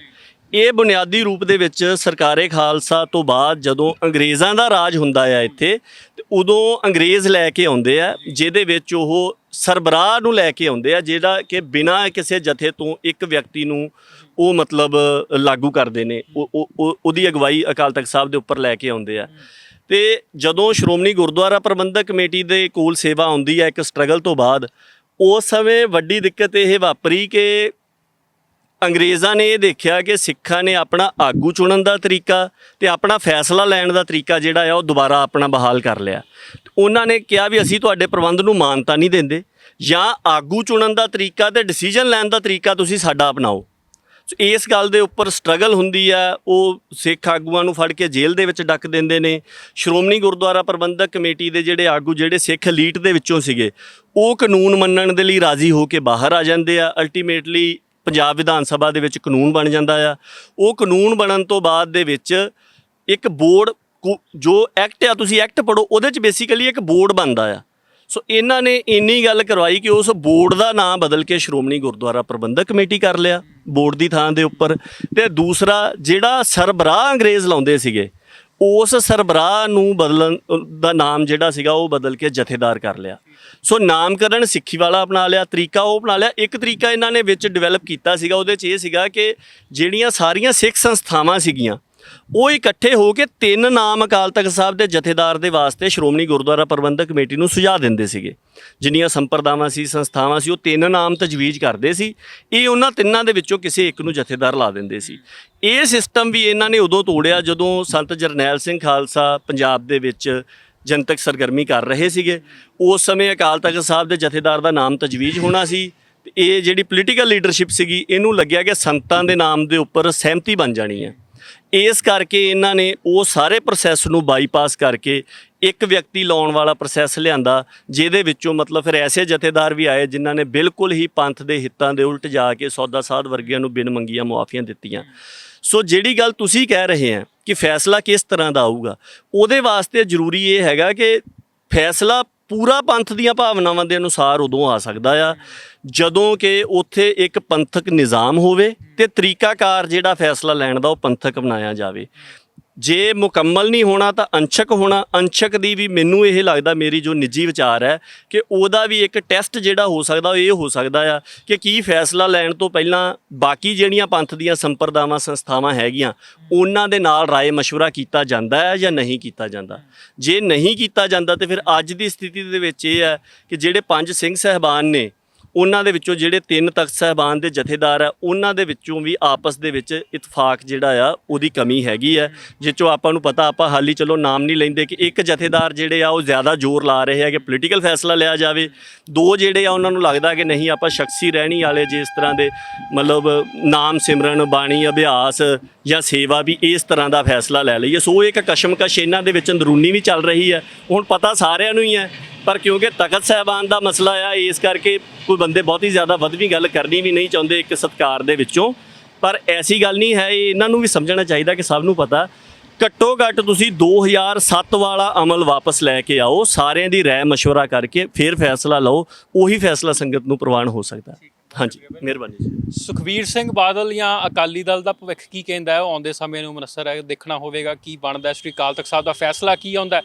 S2: ਇਹ ਬੁਨਿਆਦੀ ਰੂਪ ਦੇ ਵਿੱਚ ਸਰਕਾਰੇ ਖਾਲਸਾ ਤੋਂ ਬਾਅਦ ਜਦੋਂ ਅੰਗਰੇਜ਼ਾਂ ਦਾ ਰਾਜ ਹੁੰਦਾ ਆ ਇੱਥੇ, ਤੇ ਉਦੋਂ ਅੰਗਰੇਜ਼ ਲੈ ਕੇ ਆਉਂਦੇ ਆ, ਜਿਹਦੇ ਵਿੱਚ ਉਹ ਸਰਬਰਾਹ ਨੂੰ ਲੈ ਕੇ ਆਉਂਦੇ ਆ ਜਿਹੜਾ ਕਿ ਬਿਨਾਂ ਕਿਸੇ ਜਥੇ ਤੋਂ ਇੱਕ ਵਿਅਕਤੀ ਨੂੰ ਉਹ ਮਤਲਬ ਲਾਗੂ ਕਰਦੇ ਨੇ। ਉਹ ਉਹ- ਉਹ- ਉਹਦੀ ਅਗਵਾਈ ਅਕਾਲ ਤਖਤ ਸਾਹਿਬ ਦੇ ਉੱਪਰ ਲੈ ਕੇ ਆਉਂਦੇ ਆ। ਤੇ ਜਦੋਂ ਸ਼੍ਰੋਮਣੀ ਗੁਰਦੁਆਰਾ ਪ੍ਰਬੰਧਕ ਕਮੇਟੀ ਦੇ ਕੋਲ ਸੇਵਾ ਆਉਂਦੀ ਹੈ ਇੱਕ ਸਟਰਗਲ ਤੋਂ ਬਾਅਦ ਉਸ ਸਮੇਂ ਵੱਡੀ ਦਿੱਕਤ ਇਹ ਵਾਪਰੀ ਕਿ ਅੰਗਰੇਜ਼ਾਂ ਨੇ ਇਹ ਦੇਖਿਆ ਕਿ ਸਿੱਖਾਂ ਨੇ ਆਪਣਾ ਆਗੂ ਚੁਣਨ ਦਾ ਤਰੀਕਾ ਤੇ ਆਪਣਾ ਫੈਸਲਾ ਲੈਣ ਦਾ ਤਰੀਕਾ ਜਿਹੜਾ ਆ, ਉਹ ਦੁਬਾਰਾ ਆਪਣਾ ਬਹਾਲ ਕਰ ਲਿਆ। ਉਹਨਾਂ ਨੇ ਕਿਹਾ ਵੀ ਅਸੀਂ ਤੁਹਾਡੇ ਪ੍ਰਬੰਧ ਨੂੰ ਮਾਨਤਾ ਨਹੀਂ ਦਿੰਦੇ ਜਾਂ ਆਗੂ ਚੁਣਨ ਦਾ ਤਰੀਕਾ ਤੇ ਡਿਸੀਜਨ ਲੈਣ ਦਾ ਤਰੀਕਾ ਤੁਸੀਂ ਸਾਡਾ ਅਪਣਾਓ। ਸੋ ਇਸ ਗੱਲ ਦੇ ਉੱਪਰ ਸਟਰਗਲ ਹੁੰਦੀ ਆ, ਉਹ ਸਿੱਖ ਆਗੂਆਂ ਨੂੰ ਫੜ ਕੇ ਜੇਲ੍ਹ ਦੇ ਵਿੱਚ ਡੱਕ ਦਿੰਦੇ ਨੇ। ਸ਼੍ਰੋਮਣੀ ਗੁਰਦੁਆਰਾ ਪ੍ਰਬੰਧਕ ਕਮੇਟੀ ਦੇ ਜਿਹੜੇ ਆਗੂ, ਜਿਹੜੇ ਸਿੱਖ ਲੀਟ ਦੇ ਵਿੱਚੋਂ ਸੀਗੇ, ਉਹ ਕਾਨੂੰਨ ਮੰਨਣ ਦੇ ਲਈ ਰਾਜ਼ੀ ਹੋ ਕੇ ਬਾਹਰ ਆ ਜਾਂਦੇ ਆ। ਅਲਟੀਮੇਟਲੀ ਪੰਜਾਬ ਵਿਧਾਨ ਸਭਾ ਦੇ ਵਿੱਚ ਕਾਨੂੰਨ ਬਣ ਜਾਂਦਾ ਆ। ਉਹ ਕਾਨੂੰਨ ਬਣਨ ਤੋਂ ਬਾਅਦ ਦੇ ਵਿੱਚ ਇੱਕ ਬੋਰਡ ਕੁ- ਜੋ ਐਕਟ ਆ, ਤੁਸੀਂ ਐਕਟ ਪੜੋ ਉਹਦੇ ਚ ਬੇਸਿਕਲੀ ਇੱਕ ਬੋਰਡ ਬਣਦਾ ਆ। ਸੋ ਇਹਨਾਂ ਨੇ ਇੰਨੀ ਗੱਲ ਕਰਵਾਈ ਕਿ ਉਸ ਬੋਰਡ ਦਾ ਨਾਮ ਬਦਲ ਕੇ ਸ਼੍ਰੋਮਣੀ ਗੁਰਦੁਆਰਾ ਪ੍ਰਬੰਧਕ ਕਮੇਟੀ ਕਰ ਲਿਆ, ਬੋਰਡ ਦੀ ਥਾਂ ਦੇ ਉੱਪਰ। ਤੇ ਦੂਸਰਾ, ਜਿਹੜਾ ਸਰਬਰਾਹ ਅੰਗਰੇਜ਼ ਲਾਉਂਦੇ ਸੀਗੇ, ਉਸ ਸਰਬਰਾਹ ਨੂੰ ਬਦਲਣ ਦਾ ਨਾਮ ਜਿਹੜਾ ਸੀਗਾ, ਉਹ ਬਦਲ ਕੇ ਜਥੇਦਾਰ ਕਰ ਲਿਆ। ਸੋ ਨਾਮਕਰਨ ਸਿੱਖੀ ਵਾਲਾ ਅਪਣਾ ਲਿਆ, ਤਰੀਕਾ ਉਹ ਅਪਣਾ ਲਿਆ। ਇੱਕ ਤਰੀਕਾ ਇਹਨਾਂ ਨੇ ਵਿੱਚ ਡਿਵੈਲਪ ਕੀਤਾ ਸੀਗਾ, ਉਹਦੇ 'ਚ ਇਹ ਸੀਗਾ ਕਿ ਜਿਹੜੀਆਂ ਸਾਰੀਆਂ ਸਿੱਖ ਸੰਸਥਾਵਾਂ ਸੀਗੀਆਂ, ਉਹ ਇਕੱਠੇ ਹੋ ਕੇ ਤਿੰਨ ਨਾਮ ਅਕਾਲ ਤਖਤ ਸਾਹਿਬ ਦੇ ਜਥੇਦਾਰ ਦੇ ਵਾਸਤੇ ਸ਼੍ਰੋਮਣੀ ਗੁਰਦੁਆਰਾ ਪ੍ਰਬੰਧਕ ਕਮੇਟੀ ਨੂੰ ਸੁਝਾਅ ਦਿੰਦੇ ਸੀਗੇ। ਜਿੰਨੀਆਂ ਸੰਪਰਦਾਵਾਂ ਸੀ, ਸੰਸਥਾਵਾਂ ਸੀ, ਉਹ ਤਿੰਨ ਨਾਮ ਤਜਵੀਜ਼ ਕਰਦੇ ਸੀ। ਇਹ ਉਹਨਾਂ ਤਿੰਨਾਂ ਦੇ ਵਿੱਚੋਂ ਕਿਸੇ ਇੱਕ ਨੂੰ ਜਥੇਦਾਰ ਲਾ ਦਿੰਦੇ ਸੀ। ਇਹ ਸਿਸਟਮ ਵੀ ਇਹਨਾਂ ਨੇ ਉਦੋਂ ਤੋੜਿਆ ਜਦੋਂ ਸੰਤ ਜਰਨੈਲ ਸਿੰਘ ਖਾਲਸਾ ਪੰਜਾਬ ਦੇ ਵਿੱਚ ਜਨਤਕ ਸਰਗਰਮੀ ਕਰ ਰਹੇ ਸੀਗੇ। ਉਸ ਸਮੇਂ ਅਕਾਲ ਤਖਤ ਸਾਹਿਬ ਦੇ ਜਥੇਦਾਰ ਦਾ ਨਾਮ ਤਜਵੀਜ਼ ਹੋਣਾ ਸੀ। ਤੇ ਇਹ ਜਿਹੜੀ ਪੋਲੀਟੀਕਲ ਲੀਡਰਸ਼ਿਪ ਸੀਗੀ, ਇਹਨੂੰ ਲੱਗਿਆ ਕਿ ਸੰਤਾਂ ਦੇ ਨਾਮ ਦੇ ਉੱਪਰ ਸਹਿਮਤੀ ਬਣ ਜਾਣੀ ਹੈ। ਇਸ ਕਰਕੇ ਇਹਨਾਂ ਨੇ ਉਹ ਸਾਰੇ ਪ੍ਰੋਸੈਸ ਨੂੰ ਬਾਈਪਾਸ ਕਰਕੇ ਇੱਕ ਵਿਅਕਤੀ ਲਾਉਣ ਵਾਲਾ ਪ੍ਰੋਸੈਸ ਲਿਆਂਦਾ, ਜਿਹਦੇ ਵਿੱਚੋਂ ਮਤਲਬ ਫਿਰ ਐਸੇ ਜਥੇਦਾਰ ਵੀ ਆਏ ਜਿਨ੍ਹਾਂ ਨੇ ਬਿਲਕੁਲ ਹੀ ਪੰਥ ਦੇ ਹਿੱਤਾਂ ਦੇ ਉਲਟ ਜਾ ਕੇ ਸੌਦਾ ਸਾਧ ਵਰਗਿਆਂ ਨੂੰ ਬਿਨ ਮੰਗੀਆਂ ਮੁਆਫੀਆਂ ਦਿੱਤੀਆਂ। ਸੋ ਜਿਹੜੀ ਗੱਲ ਤੁਸੀਂ ਕਹਿ ਰਹੇ ਆ ਕਿ ਫੈਸਲਾ ਕਿਸ ਤਰ੍ਹਾਂ ਦਾ ਆਊਗਾ, ਉਹਦੇ ਵਾਸਤੇ ਜ਼ਰੂਰੀ ਇਹ ਹੈਗਾ ਕਿ ਫੈਸਲਾ ਪੂਰਾ ਪੰਥ ਦੀਆਂ ਭਾਵਨਾਵਾਂ ਦੇ ਅਨੁਸਾਰ ਉਦੋਂ ਆ ਸਕਦਾ ਆ, ਜਦੋਂ ਕਿ ਉੱਥੇ ਇੱਕ ਪੰਥਕ ਨਿਜ਼ਾਮ ਹੋਵੇ ਤੇ ਤਰੀਕਾਕਾਰ ਜਿਹੜਾ ਫੈਸਲਾ ਲੈਣ ਦਾ ਉਹ ਪੰਥਕ ਬਣਾਇਆ ਜਾਵੇ। ਜੇ ਮੁਕੰਮਲ ਨਹੀਂ ਹੋਣਾ ਤਾਂ ਅੰਸ਼ਕ ਹੋਣਾ। ਅੰਸ਼ਕ ਦੀ ਵੀ ਮੈਨੂੰ ਇਹ ਲੱਗਦਾ ਮੇਰੀ ਜੋ ਨਿੱਜੀ ਵਿਚਾਰ ਹੈ ਕਿ ਉਹਦਾ ਵੀ ਇੱਕ ਟੈਸਟ ਜਿਹੜਾ ਹੋ ਸਕਦਾ, ਉਹ ਇਹ ਹੋ ਸਕਦਾ ਆ ਕਿ ਕੀ ਫੈਸਲਾ ਲੈਣ ਤੋਂ ਪਹਿਲਾਂ ਬਾਕੀ ਜਿਹੜੀਆਂ ਪੰਥ ਦੀਆਂ ਸੰਪਰਦਾਵਾਂ, ਸੰਸਥਾਵਾਂ ਹੈਗੀਆਂ, ਉਹਨਾਂ ਦੇ ਨਾਲ ਰਾਏ ਮਸ਼ਵਰਾ ਕੀਤਾ ਜਾਂਦਾ ਹੈ ਜਾਂ ਨਹੀਂ ਕੀਤਾ ਜਾਂਦਾ? ਜੇ ਨਹੀਂ ਕੀਤਾ ਜਾਂਦਾ ਤੇ ਫਿਰ ਅੱਜ ਦੀ ਸਥਿਤੀ ਦੇ ਵਿੱਚ ਇਹ ਹੈ ਕਿ ਜਿਹੜੇ ਪੰਜ ਸਿੰਘ ਸਹਿਬਾਨ ਨੇ ਉਹਨਾਂ ਦੇ ਵਿੱਚੋਂ ਜਿਹੜੇ ਤਿੰਨ ਤਖਤ ਸਾਹਿਬਾਨ ਦੇ ਜਥੇਦਾਰ ਆ, ਉਹਨਾਂ ਦੇ ਵਿੱਚੋਂ ਵੀ ਆਪਸ ਦੇ ਵਿੱਚ ਇਤਫਾਕ ਜਿਹੜਾ ਆ, ਉਹਦੀ ਕਮੀ ਹੈਗੀ ਆ। ਜਿਸ ਚੋਂ ਆਪਾਂ ਨੂੰ ਪਤਾ, ਆਪਾਂ ਹਾਲੀ ਚਲੋ ਨਾਮ ਨਹੀਂ ਲੈਂਦੇ ਕਿ ਇੱਕ ਜਥੇਦਾਰ ਜਿਹੜੇ ਆ, ਉਹ ਜ਼ਿਆਦਾ ਜ਼ੋਰ ਲਾ ਰਹੇ ਆ ਕਿ ਪੋਲੀਟੀਕਲ ਫੈਸਲਾ ਲਿਆ ਜਾਵੇ। ਦੋ ਜਿਹੜੇ ਆ, ਉਹਨਾਂ ਨੂੰ ਲੱਗਦਾ ਕਿ ਨਹੀਂ, ਆਪਾਂ ਸ਼ਖਸੀ ਰਹਿਣੀ ਵਾਲੇ ਜਿਸ ਤਰ੍ਹਾਂ ਦੇ ਮਤਲਬ ਨਾਮ ਸਿਮਰਨ, ਬਾਣੀ, ਅਭਿਆਸ ਜਾਂ ਸੇਵਾ ਵੀ ਇਸ ਤਰ੍ਹਾਂ ਦਾ ਫੈਸਲਾ ਲੈ ਲਈਏ। ਸੋ ਇੱਕ ਕਸ਼ਮਕਸ਼ ਇਹਨਾਂ ਦੇ ਵਿੱਚ ਅੰਦਰੂਨੀ ਵੀ ਚੱਲ ਰਹੀ ਹੈ ਹੁਣ ਪਤਾ ਸਾਰਿਆਂ ਨੂੰ ਹੀ ਹੈ ਪਰ ਕਿਉਂਕਿ ਤਖਤ ਸਾਹਿਬਾਨ ਦਾ ਮਸਲਾ ਆ ਇਸ ਕਰਕੇ ਕੋਈ ਬੰਦੇ ਬਹੁਤੀ ਜ਼ਿਆਦਾ ਵਧਵੀਂ ਗੱਲ ਕਰਨੀ ਵੀ ਨਹੀਂ ਚਾਹੁੰਦੇ ਇੱਕ ਸਤਕਾਰ ਦੇ ਵਿੱਚੋਂ ਪਰ ਐਸੀ ਗੱਲ ਨਹੀਂ ਹੈ ਇਹ ਇਹਨਾਂ ਨੂੰ ਵੀ ਸਮਝਣਾ ਚਾਹੀਦਾ ਕਿ ਸਭ ਨੂੰ ਪਤਾ ਘੱਟੋ ਘੱਟ ਤੁਸੀਂ 2007 ਵਾਲਾ ਅਮਲ ਵਾਪਸ ਲੈ ਕੇ ਆਓ ਸਾਰਿਆਂ ਦੀ ਰਾਏ مشورہ ਕਰਕੇ ਫਿਰ ਫੈਸਲਾ ਲਓ ਉਹੀ ਫੈਸਲਾ ਸੰਗਤ ਨੂੰ ਪ੍ਰਵਾਨ ਹੋ ਸਕਦਾ ਹਾਂਜੀ ਮਿਹਰਬਾਨੀ ਜੀ
S1: ਸੁਖਬੀਰ ਸਿੰਘ ਬਾਦਲ ਜਾਂ ਅਕਾਲੀ ਦਲ ਦਾ ਭਵਿੱਖ ਕੀ ਕਹਿੰਦਾ ਹੈ ਉਹ ਆਉਂਦੇ ਸਮੇਂ ਨੂੰ ਮਨਸਰ ਹੈ ਦੇਖਣਾ ਹੋਵੇਗਾ ਕੀ ਬਣਦਾ ਹੈ। ਸ਼੍ਰੀ ਅਕਾਲ ਤਖਤ ਸਾਹਿਬ ਦਾ ਫੈਸਲਾ ਕੀ ਆਉਂਦਾ ਹੈ,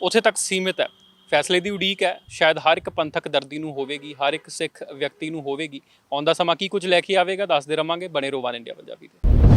S1: ਉੱਥੇ ਤੱਕ ਸੀਮਿਤ ਹੈ ਫੈਸਲੇ ਦੀ ਉਡੀਕ ਹੈ। ਸ਼ਾਇਦ ਹਰ ਇੱਕ ਪੰਥਕ ਦਰਦੀ ਨੂੰ ਹੋਵੇਗੀ, ਹਰ ਇੱਕ ਸਿੱਖ ਵਿਅਕਤੀ ਨੂੰ ਹੋਵੇਗੀ। ਆਉਂਦਾ ਸਮਾਂ ਕੀ ਕੁਝ ਲੈ ਕੇ ਆਵੇਗਾ, ਦੱਸਦੇ ਰਵਾਂਗੇ। ਬਣੇ ਰੋਵਾਨ ਇੰਡੀਆ ਪੰਜਾਬੀ 'ਤੇ।